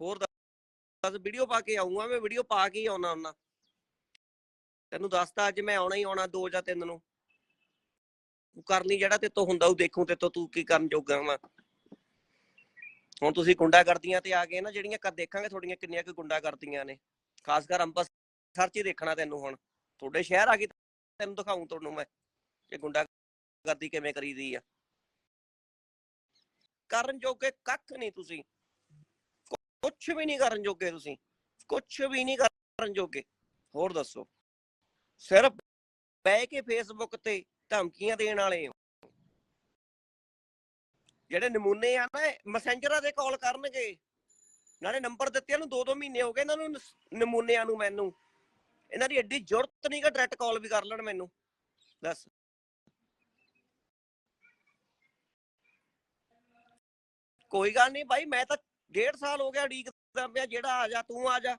ਹੋਰ ਦੱਸ ਵੀਡੀਓ ਪਾ ਕੇ ਆਉਂਗਾ ਮੈਂ ਵੀਡੀਓ ਪਾ ਕੇ ਹੀ ਆਉਣਾ ਹੁੰਦਾ। ਤੈਨੂੰ ਦੱਸਤਾ ਅੱਜ ਮੈਂ ਆਉਣਾ ਹੀ ਆਉਣਾ ਦੋ ਜਾਂ ਤਿੰਨ ਨੂੰ। ਤੂੰ ਕਰਨੀ ਜਿਹੜਾ ਤੇ ਤੋਂ ਹੁੰਦਾ, ਉਹ ਦੇਖੂ ਤੇ ਤੋਂ ਤੂੰ ਕੀ ਕਰਨ ਜੋਗਾ ਵਾ। ਹੁਣ ਤੁਸੀਂ ਗੁੰਡਾ ਕਰਦੀਆਂ ਤੇ ਆ ਗਏ ਨਾ, ਜਿਹੜੀਆਂ ਕਰ ਦੇਖਾਂਗੇ ਤੁਹਾਡੀਆਂ ਕਿੰਨੀਆਂ ਕੁ ਗੁੰਡਾ ਕਰਦੀਆਂ ਨੇ? ਖਾਸ ਕਰ ਅੰਮ੍ਰਿਤਸਰ ਚ ਹੀ ਦੇਖਣਾ ਤੈਨੂੰ ਹੁਣ। ਤੁਹਾਡੇ ਸ਼ਹਿਰ ਆ ਗਈ ਤੈਨੂੰ ਦਿਖਾਉਂ ਤੁਹਾਨੂੰ ਮੈਂ ਕਿ ਗੁੰਡਾ ਕਰਦੀ ਕਿਵੇਂ ਕਰੀਦੀ ਆ। ਕਰਨ ਜੋਗੇ ਕੱਖ ਨਹੀਂ ਤੁਸੀਂ। ਕੁਝ ਵੀ ਨਹੀਂ ਕਰਨ ਜੋਗੇ ਤੁਸੀਂ। ਕੁਝ ਵੀ ਨਹੀਂ ਕਰਨ ਜੋਗੇ। ਹੋਰ ਦੱਸੋ। ਸਿਰਫ ਬਹਿ ਕੇ ਫੇਸਬੁੱਕ ਤੇ ਧਮਕੀਆਂ ਦੇਣ ਵਾਲੇ ਹੋ। ਜਿਹੜੇ ਨਮੂਨੇ ਆ ਨਾ ਮੈਸੇਂਜਰਾਂ ਦੇ ਕਾਲ ਕਰਨਗੇ। ਨਾਲੇ ਨੰਬਰ ਦਿੱਤੇ ਨੂੰ 2-2 ਮਹੀਨੇ ਹੋ ਗਏ ਇਹਨਾਂ ਨੂੰ, ਨਮੂਨਿਆਂ ਨੂੰ ਮੈਨੂੰ। ਇਹਨਾਂ ਦੀ ਐਡੀ ਜ਼ਰੂਰਤ ਨਹੀਂ ਕਿ ਡਾਇਰੈਕਟ ਕਾਲ ਵੀ ਕਰ ਲੈਣ ਮੈਨੂੰ। ਦੱਸ। ਕੋਈ ਗੱਲ ਨਹੀਂ ਭਾਈ ਮੈਂ ਤਾਂ ਡੇਢ ਸਾਲ ਹੋ ਗਿਆ ਉਡੀਕਦਾ ਪਿਆ, ਜਿਹੜਾ ਆ ਜਾ, ਤੂੰ ਆ ਜਾ।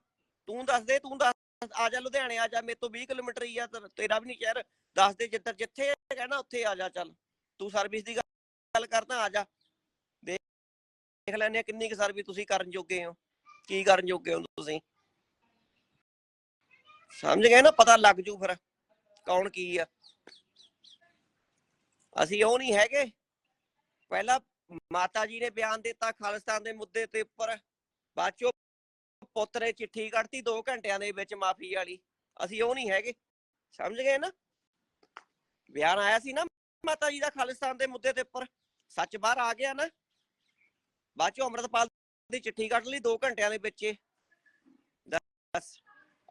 ਤੂੰ ਦੱਸ ਦੇ, ਤੂੰ ਦੱਸ, ਆ ਜਾ ਲੁਧਿਆਣੇ, ਆ ਜਾ, ਮੇਰੇ ਤੋਂ 20 ਕਿਲੋਮੀਟਰ ਹੀ ਆ, ਤੇਰਾ ਵੀ ਨਹੀਂ ਸ਼ਹਿਰ। ਦੱਸ ਦੇ ਜਿੱਧਰ, ਜਿੱਥੇ ਕਹਿਣਾ ਉੱਥੇ ਆ ਜਾ ਚੱਲ। ਤੂੰ ਸਰਵਿਸ ਦੀ ਗੱਲ ਕਰਦਾ, ਆ ਜਾ। ਦੇਖ ਲੈਨੇ ਕਿੰਨੀ ਕੁ ਸਰ ਵੀ ਤੁਸੀਂ ਕਰਨ ਜੋਗੇ ਹੋ, ਕੀ ਕਰਨ ਜੋਗੇ ਹੋ ਤੁਸੀਂ। ਸਮਝ ਗਏ ਨਾ, ਪਤਾ ਲੱਗ ਜੂ ਫਿਰ ਕੌਣ ਕੀ ਆ। ਅਸੀਂ ਉਹ ਨਹੀਂ ਹੈਗੇ। ਪਹਿਲਾਂ ਮਾਤਾ ਜੀ ਨੇ ਬਿਆਨ ਦਿੱਤਾ ਖਾਲਿਸਤਾਨ ਦੇ ਮੁੱਦੇ ਤੇ ਉੱਪਰ। ਬਾਅਦ ਚੋਂ ਪੁੱਤ ਨੇ ਚਿੱਠੀ ਕੱਢਤੀ 2 ਘੰਟਿਆਂ ਦੇ ਵਿੱਚ ਮਾਫੀ ਵਾਲੀ। ਅਸੀਂ ਉਹ ਨਹੀਂ ਹੈਗੇ। ਸਮਝ ਗਏ ਨਾ। ਬਿਆਨ ਆਇਆ ਸੀ ਨਾ ਮਾਤਾ ਜੀ ਦਾ ਖਾਲਿਸਤਾਨ ਦੇ ਮੁੱਦੇ ਦੇ ਉੱਪਰ। ਸੱਚ ਬਾਹਰ ਆ ਗਿਆ ਨਾ। ਬਾਅਦ ਚੋਂ ਅੰਮ੍ਰਿਤਪਾਲ ਦੀ ਚਿੱਠੀ ਕੱਢ ਲਈ 2 ਘੰਟਿਆਂ ਦੇ ਵਿੱਚ ਦੱਸ,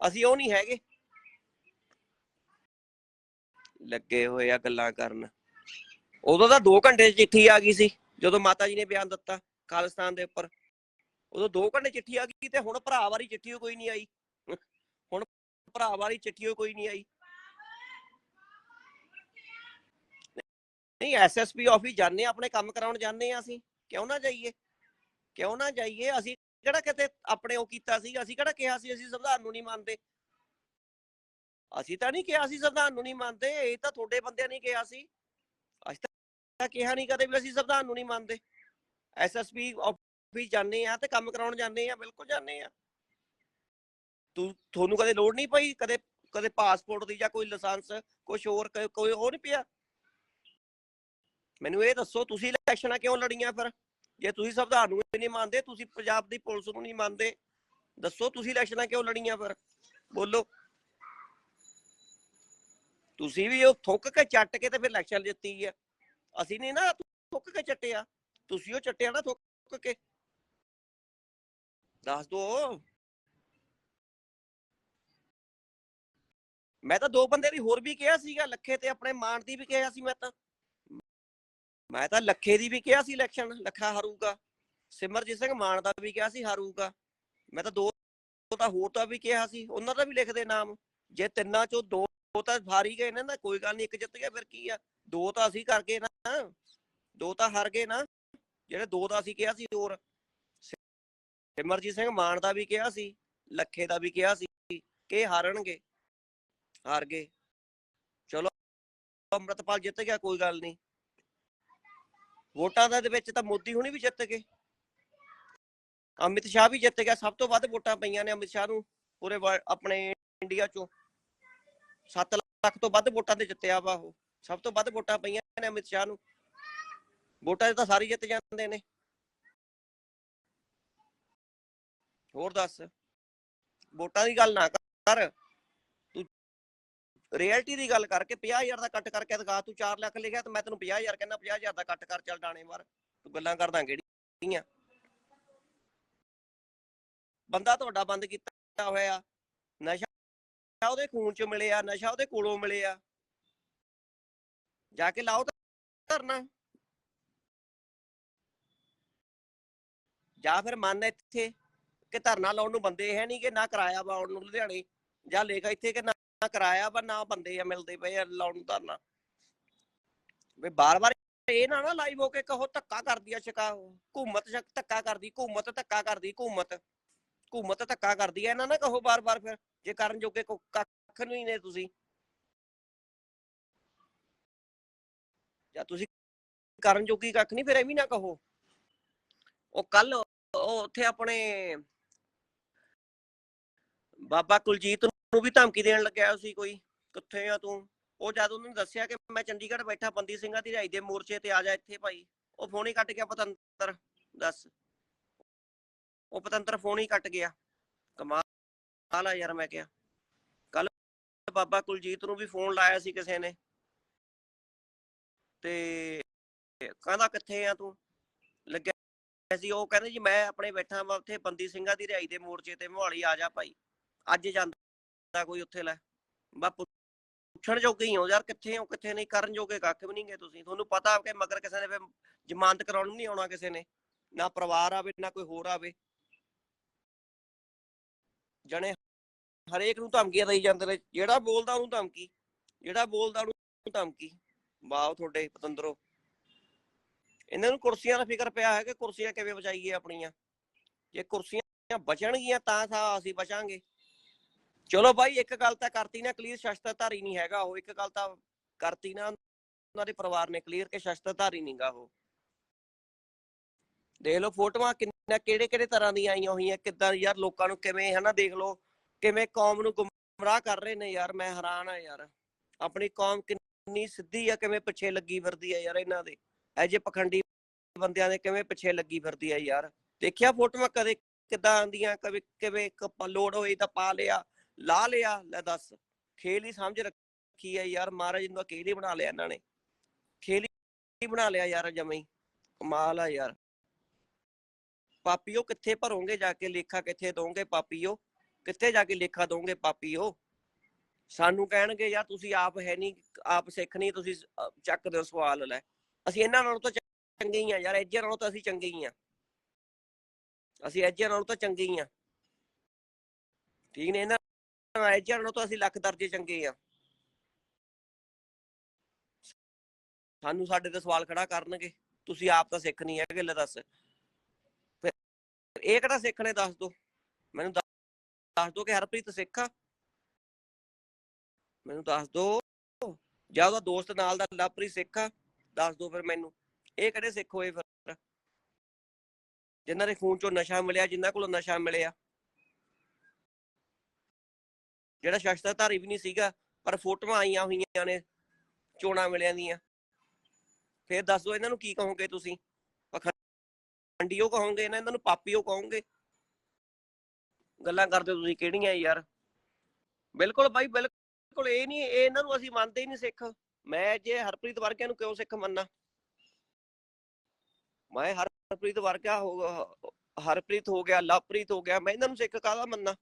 ਅਸੀਂ ਉਹ ਨਹੀਂ ਹੈਗੇ। ਲੱਗੇ ਹੋਏ ਆ ਗੱਲਾਂ ਕਰਨ। ਉਦੋਂ ਤਾਂ 2 ਘੰਟੇ ਚਿੱਠੀ ਆ ਗਈ ਸੀ, ਜਦੋਂ ਮਾਤਾ ਜੀ ਨੇ ਬਿਆਨ ਦਿੱਤਾ ਖਾਲਿਸਤਾਨ ਦੇ ਉੱਪਰ। ਉਦੋਂ 2 ਘੰਟੇ ਚਿੱਠੀ ਆ ਗਈ ਤੇ ਹੁਣ ਭਰਾ ਵਾਲੀ ਚਿੱਠੀ ਕੋਈ ਨਹੀਂ ਆਈ। ਹੁਣ ਭਰਾ ਵਾਲੀ ਚਿੱਠੀ ਓ ਕੋਈ ਨਹੀਂ ਆਈ। ਨਹੀਂ ਐਸਐਸਪੀ ਆਫਿਸ ਜਾਂਦੇ ਆ, ਆਪਣੇ ਕੰਮ ਕਰਾਉਣ ਜਾਂਦੇ ਆ ਅਸੀਂ। ਕਿਉਂ ਨਾ ਜਾਈਏ? ਕਿਉਂ ਨਾ ਜਾਈਏ? ਅਸੀਂ ਕਿਹੜਾ ਕਿਤੇ ਆਪਣੇ ਉਹ ਕੀਤਾ ਸੀ? ਅਸੀਂ ਕਿਹੜਾ ਕਿਹਾ ਸੀ? ਅਸੀਂ ਸੰਵਿਧਾਨ ਨੂੰ ਨਹੀਂ ਮੰਨਦੇ। ਅਸੀਂ ਤਾਂ ਨਹੀਂ ਕਿਹਾ ਸੀ, ਸੰਵਿਧਾਨ ਨੂੰ ਨਹੀਂ ਮੰਨਦੇ। ਇਹ ਤਾਂ ਤੁਹਾਡੇ ਬੰਦਿਆਂ ਨੇ ਕਿਹਾ ਸੀ। ਅਸੀਂ ਤਾਂ ਕਿਹਾ ਨਹੀਂ ਕਦੇ ਵੀ ਅਸੀਂ ਸੰਵਿਧਾਨ ਨੂੰ ਨਹੀਂ ਮੰਨਦੇ। ਐਸਐਸਪੀ ਆਫਿਸ ਜਾਂਦੇ ਆ ਤੇ ਕੰਮ ਕਰਾਉਣ ਜਾਂਦੇ ਆ, ਬਿਲਕੁਲ ਜਾਂਦੇ ਆ। ਤੂੰ, ਤੁਹਾਨੂੰ ਕਦੇ ਲੋੜ ਨਹੀਂ ਪਈ? ਕਦੇ ਕਦੇ ਪਾਸਪੋਰਟ ਦੀ ਜਾਂ ਕੋਈ ਲਾਇਸੈਂਸ ਕੁਝ ਹੋਰ ਕੋਈ ਉਹ ਨਹੀਂ ਪਿਆ? ਮੈਨੂੰ ਇਹ ਦੱਸੋ, ਤੁਸੀਂ ਇਲੈਕਸ਼ਨਾਂ ਕਿਉਂ ਲੜੀਆਂ ਫਿਰ? ਜੇ ਤੁਸੀਂ ਸੰਵਿਧਾਨ ਨੂੰ ਨਹੀਂ ਮੰਨਦੇ, ਤੁਸੀਂ ਪੰਜਾਬ ਦੀ ਪੁਲਿਸ ਨੂੰ ਨਹੀਂ ਮੰਨਦੇ। ਦੱਸੋ ਤੁਸੀਂ ਇਲੈਕਸ਼ਨਾਂ ਕਿਉਂ ਲੜੀਆਂ ਫਿਰ? ਬੋਲੋ। ਤੁਸੀਂ ਵੀ ਉਹ ਥੁੱਕ ਕੇ ਚੱਟ ਕੇ ਤੇ ਫਿਰ ਇਲੈਕਸ਼ਨ ਜਿੱਤੀ ਆ। ਅਸੀਂ ਨਹੀਂ ਨਾ ਥੁੱਕ ਕੇ ਚੱਟਿਆ। ਤੁਸੀਂ ਉਹ ਚੱਟਿਆ ਨਾ ਥੁੱਕ ਕੇ। ਦੱਸ ਦੋ। ਮੈਂ ਤਾਂ ਦੋ ਬੰਦੇ ਦੀ ਹੋਰ ਵੀ ਕਿਹਾ ਸੀਗਾ, ਲੱਖੇ ਤੇ ਆਪਣੇ ਮਾਨ ਦੀ ਵੀ ਕਿਹਾ ਸੀ ਮੈਂ ਤਾਂ। ਮੈਂ ਤਾਂ ਲੱਖੇ ਦੀ ਵੀ ਕਿਹਾ ਸੀ ਇਲੈਕਸ਼ਨ ਲੱਖਾ ਹਾਰੂਗਾ। ਸਿਮਰਜੀਤ ਸਿੰਘ ਮਾਨ ਦਾ ਵੀ ਕਿਹਾ ਸੀ ਹਾਰੂਗਾ। ਮੈਂ ਤਾਂ ਦੋ ਤਾਂ ਹੋਰ ਤਾਂ ਵੀ ਕਿਹਾ ਸੀ, ਉਹਨਾਂ ਦਾ ਵੀ ਲਿਖਦੇ ਨਾਮ। ਜੇ ਤਿੰਨਾਂ ਚੋਂ ਦੋ ਤਾਂ ਹਾਰੀ ਗਏ ਨਾ ਕੋਈ ਗੱਲ ਨਹੀਂ ਇੱਕ ਜਿੱਤ ਗਿਆ, ਫਿਰ ਕੀ ਆ? ਦੋ ਤਾਂ ਅਸੀਂ ਕਰ ਗਏ ਨਾ। ਦੋ ਤਾਂ ਹਾਰ ਗਏ ਨਾ। ਜਿਹੜੇ ਦੋ ਦਾ ਅਸੀਂ ਕਿਹਾ ਸੀ, ਹੋਰ। ਸਿਮਰਜੀਤ ਸਿੰਘ ਮਾਨ ਦਾ ਵੀ ਕਿਹਾ ਸੀ, ਲੱਖੇ ਦਾ ਵੀ ਕਿਹਾ ਸੀ, ਕਿ ਹਾਰਨਗੇ। ਹਾਰ ਗਏ। ਚਲੋ, ਅੰਮ੍ਰਿਤਪਾਲ ਜਿੱਤ ਗਿਆ, ਕੋਈ ਗੱਲ ਨਹੀਂ ਵੋਟਾਂ ਦਾ ਦੇ ਵਿੱਚ ਤਾਂ ਮੋਦੀ ਹੁਣੀ ਵੀ ਜਿੱਤ ਗਏ। ਅਮਿਤ ਸ਼ਾਹ ਵੀ ਜਿੱਤ ਗਿਆ। ਸਭ ਤੋਂ ਵੱਧ ਵੋਟਾਂ ਪਈਆਂ ਨੇ ਅਮਿਤ ਸ਼ਾਹ ਨੂੰ ਪੂਰੇ ਆਪਣੇ ਇੰਡੀਆ ਚੋਂ। 7 ਲੱਖ ਤੋਂ ਵੱਧ ਵੋਟਾਂ ਤੇ ਜਿੱਤਿਆ ਵਾ ਉਹ। ਸਭ ਤੋਂ ਵੱਧ ਵੋਟਾਂ ਪਈਆਂ ਨੇ ਅਮਿਤ ਸ਼ਾਹ ਨੂੰ। ਵੋਟਾਂ 'ਚ ਤਾਂ ਸਾਰੇ ਜਿੱਤ ਜਾਂਦੇ ਨੇ। ਹੋਰ ਦੱਸ? ਵੋਟਾਂ ਦੀ ਗੱਲ ਨਾ ਕਰ। ਰਿਐਲਿਟੀ ਦੀ ਗੱਲ ਕਰਕੇ 50000 ਦਾ ਕੱਟ ਕਰਕੇ ਦਿਖਾ, ਤੂੰ 4 ਲੱਖ ਲਿਖਿਆ ਤੇ ਮੈਂ ਤੈਨੂੰ 50000 ਕਹਿੰਦਾ 50000 ਦਾ ਕੱਟ ਕਰ, ਚੱਲ ਡਾਣੇ ਮਾਰ, ਤੂੰ ਗੱਲਾਂ ਕਰਦਾ ਕਿਹੜੀਆਂ ਬੰਦਾ ਤੁਹਾਡਾ ਬੰਦ ਕੀਤਾ ਹੋਇਆ, ਨਸ਼ਾ ਉਹਦੇ ਖੂਨ ਚ ਮਿਲਿਆ, ਨਸ਼ਾ ਉਹਦੇ ਕੋਲੋਂ ਮਿਲਿਆ। ਜਾ ਕੇ ਲਾਓ ਧਰਨਾ। ਜਾਂ ਫਿਰ ਮੰਨ ਇੱਥੇ ਕਿ ਧਰਨਾ ਲਾਉਣ ਨੂੰ ਬੰਦੇ ਹੈ ਨਹੀਂ ਕਿ ਨਾ ਕਿਰਾਇਆ ਵਾ ਨੂੰ ਲੁਧਿਆਣੇ, ਜਾਂ ਲੇਖ ਇੱਥੇ ਕਿ ਨਾ ਕਰਾਇਆ ਵਾ, ਨਾ ਬੰਦੇ ਆ ਮਿਲਦੇ ਪਏ ਆ ਲਾਉਣ ਨੂੰ। ਧਰਨਾ ਵੀ ਬਾਰ-ਬਾਰ ਇਹ ਨਾ ਨਾ ਲਾਈਵ ਹੋ ਕੇ ਕਹੋ ਧੱਕਾ ਕਰਦੀ ਆ ਸ਼ਿਕਾ ਹਕੂਮਤ ਸ਼ਕ, ਧੱਕਾ ਕਰਦੀ ਹਕੂਮਤ ਧੱਕਾ ਕਰਦੀ ਹਕੂਮਤ ਹਕੂਮਤ ਧੱਕਾ ਕਰਦੀ ਐ ਇਹਨਾਂ ਨਾ ਕਹੋ ਬਾਰ-ਬਾਰ ਫਿਰ, ਜੇ ਕਰਨ ਜੋਗੇ ਕੱਖ ਨਹੀਂ ਨੇ ਤੁਸੀਂ। ਜਾਂ ਤੁਸੀਂ ਕਰਨ ਜੋਗੀ ਕੱਖ ਨਹੀਂ, ਫਿਰ ਐਵੇਂ ਨਾ ਕਹੋ। ਉਹ ਕੱਲ ਉਹ ਉੱਥੇ ਆਪਣੇ ਬਾਬਾ ਕੁਲਜੀਤ ਨੂੰ ਵੀ ਧਮਕੀ ਦੇਣ ਲੱਗਿਆ ਸੀ ਕੋਈ? ਕਿੱਥੇ ਆ ਤੂੰ? ਉਹ ਜਦ ਉਹਨੂੰ ਦੱਸਿਆ ਕਿ ਮੈਂ ਚੰਡੀਗੜ੍ਹ ਬੈਠਾ ਬੰਦੀ ਸਿੰਘਾਂ ਦੀ ਰਿਹਾਈ ਦੇ ਮੋਰਚੇ ਤੇ ਆ ਜਾ ਇੱਥੇ ਭਾਈ। ਉਹ ਫੋਨ ਹੀ ਕੱਟ ਗਿਆ ਪਤੰਦਰ, ਦੱਸ। ਉਹ ਪਤੰਦਰ ਫੋਨ ਹੀ ਕੱਟ ਗਿਆ। ਕਮਾਲ ਆ ਯਾਰ, ਮੈਂ ਕਿਹਾ। ਕੱਲ ਬਾਬਾ ਕੁਲਜੀਤ ਨੂੰ ਵੀ ਫੋਨ ਲਾਇਆ ਸੀ ਕਿਸੇ ਨੇ। ਤੇ ਕਹਿੰਦਾ, ਕਿੱਥੇ ਆ ਤੂੰ? ਲੱਗਿਆ ਸੀ। ਉਹ ਕਹਿੰਦੇ ਜੀ, ਮੈਂ ਆਪਣੇ ਬੈਠਾ ਵਾ ਉੱਥੇ ਬੰਦੀ ਸਿੰਘਾਂ ਦੀ ਰਿਹਾਈ ਦੇ ਮੋਰਚੇ ਤੇ, ਮੋਹਾਲੀ ਆ ਜਾ ਭਾਈ। ਅੱਜ ਜਾਂਦਾ ਕੋਈ ਉੱਥੇ ਲੈ। ਬਾ ਪੁੱਛਣ ਜੋਗੇ ਹੀ ਹੋ ਯਾਰ, ਕਿੱਥੇ ਹੋ, ਕਿੱਥੇ ਨਹੀਂ, ਕਰਨ ਜੋਗੇ ਕੱਖ ਵੀ ਨਹੀਂ ਗਏ ਤੁਸੀਂ। ਤੁਹਾਨੂੰ ਪਤਾ ਕਿ ਮਗਰ ਕਿਸੇ ਨੇ ਫਿਰ ਜ਼ਮਾਨਤ ਕਰਾਉਣ ਨਹੀਂ ਆਉਣਾ ਕਿਸੇ ਨੇ। ਨਾ ਪਰਿਵਾਰ ਆਵੇ, ਨਾ ਕੋਈ ਹੋਰ ਆਵੇ। ਜਣੇ ਹਰੇਕ ਨੂੰ ਧਮਕੀਆਂ ਦੇਈ ਜਾਂਦੇ ਨੇ। ਜਿਹੜਾ ਬੋਲਦਾ ਉਹਨੂੰ ਧਮਕੀ। ਜਿਹੜਾ ਬੋਲਦਾ ਉਹਨੂੰ ਧਮਕੀ। ਵਾਹ ਤੁਹਾਡੇ ਪਤੰਦਰੋ। ਇਹਨਾਂ ਨੂੰ ਕੁਰਸੀਆਂ ਦਾ ਫਿਕਰ ਪਿਆ ਹੈ ਕਿ ਕੁਰਸੀਆਂ ਕਿਵੇਂ ਬਚਾਈਏ ਆਪਣੀਆਂ। ਜੇ ਕੁਰਸੀਆਂ ਬਚਣਗੀਆਂ ਤਾਂ ਤਾਂ ਅਸੀਂ ਬਚਾਂਗੇ। ਚਲੋ ਬਾਈ, ਇੱਕ ਗੱਲ ਤਾਂ ਕਰਤੀ ਨਾ ਕਲੀਅਰ ਸ਼ਸਤਰਧਾਰੀ ਨਹੀਂ ਹੈਗਾ ਉਹ, ਇੱਕ ਗੱਲ ਤਾਂ ਕਰਤੀ ਨਾ ਉਹਨਾਂ ਦੇ ਪਰਿਵਾਰ ਨੇ ਕਲੀਅਰ ਕਿ ਸ਼ਸਤਰਧਾਰੀ ਨਹੀਂਗਾ ਉਹ। ਦੇਖ ਲਓ ਫੋਟੋਆਂ ਕਿੰਨਾ ਕਿਹੜੇ ਕਿਹੜੇ ਤਰ੍ਹਾਂ ਦੀਆਂ ਆਈਆਂ ਹੋਈਆਂ, ਕਿੱਦਾਂ ਯਾਰ ਲੋਕਾਂ ਨੂੰ ਕਿਵੇਂ ਹਨਾ, ਦੇਖ ਲਓ, ਕਿਵੇਂ ਕੌਮ ਨੂੰ ਗੁੰਮਰਾਹ ਕਰ ਰਹੇ ਨੇ ਯਾਰ, ਮੈਂ ਹੈਰਾਨ ਆ ਯਾਰ। ਆਪਣੀ ਕੌਮ ਕਿੰਨੀ ਸਿੱਧੀ ਆ, ਕਿਵੇਂ ਪਿੱਛੇ ਲੱਗੀ ਫਿਰਦੀ ਆ ਯਾਰ ਇਹਨਾਂ ਦੇ। ਇਹ ਜੇ ਪਖੰਡੀ ਬੰਦਿਆਂ ਦੇ ਕਿਵੇਂ ਪਿੱਛੇ ਲੱਗੀ ਫਿਰਦੀ ਆ ਯਾਰ। ਦੇਖਿਆ ਫੋਟੋਆਂ ਕਦੇ ਕਿੱਦਾਂ ਆਂਦੀਆਂ ਕਦੇ ਕਿਵੇਂ ਲੋੜ ਹੋਈ ਤਾਂ ਪਾ ਲਿਆ। ਲਾ ਲਿਆ, ਲੈ ਦੱਸ। ਖੇਲ ਹੀ ਸਮਝ ਰੱਖੀ ਆ ਯਾਰ, ਮਹਾਰਾਜ ਨੂੰ ਤਾਂ ਬਣਾ ਲਿਆ ਇਹਨਾਂ ਨੇ। ਖੇਲ ਹੀ ਬਣਾ ਲਿਆ ਯਾਰ ਜਮਈ ਕਮਾਲ ਆ ਯਾਰ। ਪਾਪੀਓ, ਕਿੱਥੇ ਭਰੋਗੇ ਜਾ ਕੇ ਲੇਖਾ ਕਿੱਥੇ ਦੋਗੇ ਪਾਪੀਓ? ਕਿੱਥੇ ਜਾ ਕੇ ਲੇਖਾ ਦੋਗੇ ਪਾਪੀਓ? ਸਾਨੂੰ ਕਹਿਣਗੇ, ਯਾਰ ਤੁਸੀਂ ਆਪ ਹੈ ਨਹੀਂ, ਆਪ ਸਿੱਖ ਨਹੀਂ, ਤੁਸੀਂ ਚੱਕ ਦਿਓ ਸਵਾਲ ਲੈ। ਅਸੀਂ ਇਹਨਾਂ ਨਾਲੋਂ ਤਾਂ ਚੰਗੇ ਹੀ ਆ ਯਾਰ ਐਜੇ ਨਾਲੋਂ ਤਾਂ ਅਸੀਂ ਚੰਗੇ ਹੀ ਆ। ਅਸੀਂ ਐਜੇ ਨਾਲੋਂ ਤਾਂ ਚੰਗੇ ਹੀ ਆ। ਠੀਕ ਨੇ, ਇਹਨਾਂ ਨਾਲੋਂ ਨਾਲੋਂ ਤਾਂ ਅਸੀਂ ਲੱਖ ਦਰਜੇ ਚੰਗੇ ਆ। ਸਾਨੂੰ ਸਾਡੇ ਤੇ ਸਵਾਲ ਖੜਾ ਕਰਨਗੇ। ਤੁਸੀਂ ਆਪ ਤਾਂ ਸਿੱਖ ਨਹੀਂ ਹੈਗੇ, ਲੈ ਦੱਸ। ਫਿਰ ਇਹ ਕਿਹੜਾ ਸਿੱਖ ਨੇ, ਦੱਸ ਦੋ। ਮੈਨੂੰ ਦੱਸ ਦੱਸ ਦੋ ਕਿ ਹਰਪ੍ਰੀਤ ਸਿੱਖ ਆ। ਮੈਨੂੰ ਦੱਸ ਦੋ। ਜਾਂ ਉਹਦਾ ਦੋਸਤ ਨਾਲ ਦਾ ਲਵਪ੍ਰੀਤ ਸਿੱਖ ਆ। ਦੱਸ ਦੋ ਫਿਰ ਮੈਨੂੰ। ਇਹ ਕਿਹੜੇ ਸਿੱਖ ਹੋਏ ਫਿਰ? ਜਿਨ੍ਹਾਂ ਦੇ ਖੂਨ ਚੋਂ ਨਸ਼ਾ ਮਿਲਿਆ, ਜਿਨ੍ਹਾਂ ਕੋਲੋਂ ਨਸ਼ਾ ਮਿਲਿਆ। ਜਿਹੜਾ ਸ਼ਸਤਰਧਾਰੀ ਵੀ ਨਹੀਂ ਸੀਗਾ, ਪਰ ਫੋਟੋਆਂ ਆਈਆਂ ਹੋਈਆਂ ਨੇ, ਚੋਣਾ ਮਿਲਿਆਂ ਦੀਆਂ। ਫਿਰ ਦੱਸ ਦੋ ਇਹਨਾਂ ਨੂੰ ਕੀ ਕਹੋਗੇ ਤੁਸੀਂ? ਪਖੰਡੀਓ ਕਹੋਗੇ ਇਹਨਾਂ ਇਹਨਾਂ ਨੂੰ ਪਾਪੀਓ ਕਹੋਗੇ? ਗੱਲਾਂ ਕਰਦੇ ਹੋ ਤੁਸੀਂ ਕਿਹੜੀਆਂ ਯਾਰ? ਬਿਲਕੁਲ ਬਾਈ, ਬਿਲਕੁਲ ਇਹ ਨਹੀਂ, ਇਹ ਇਹਨਾਂ ਨੂੰ ਅਸੀਂ ਮੰਨਦੇ ਹੀ ਨਹੀਂ ਸਿੱਖ। ਮੈਂ ਜੇ ਹਰਪ੍ਰੀਤ ਵਰਗਿਆਂ ਨੂੰ ਕਿਉਂ ਸਿੱਖ ਮੰਨਾਂ? ਮੈਂ ਹਰਪ੍ਰੀਤ ਵਰਗਾ ਹੋ, ਹਰਪ੍ਰੀਤ ਹੋ ਗਿਆ, ਲਵਪ੍ਰੀਤ ਹੋ ਗਿਆ, ਮੈਂ ਇਹਨਾਂ ਨੂੰ ਸਿੱਖ ਕਾਹਦਾ ਮੰਨਾਂ?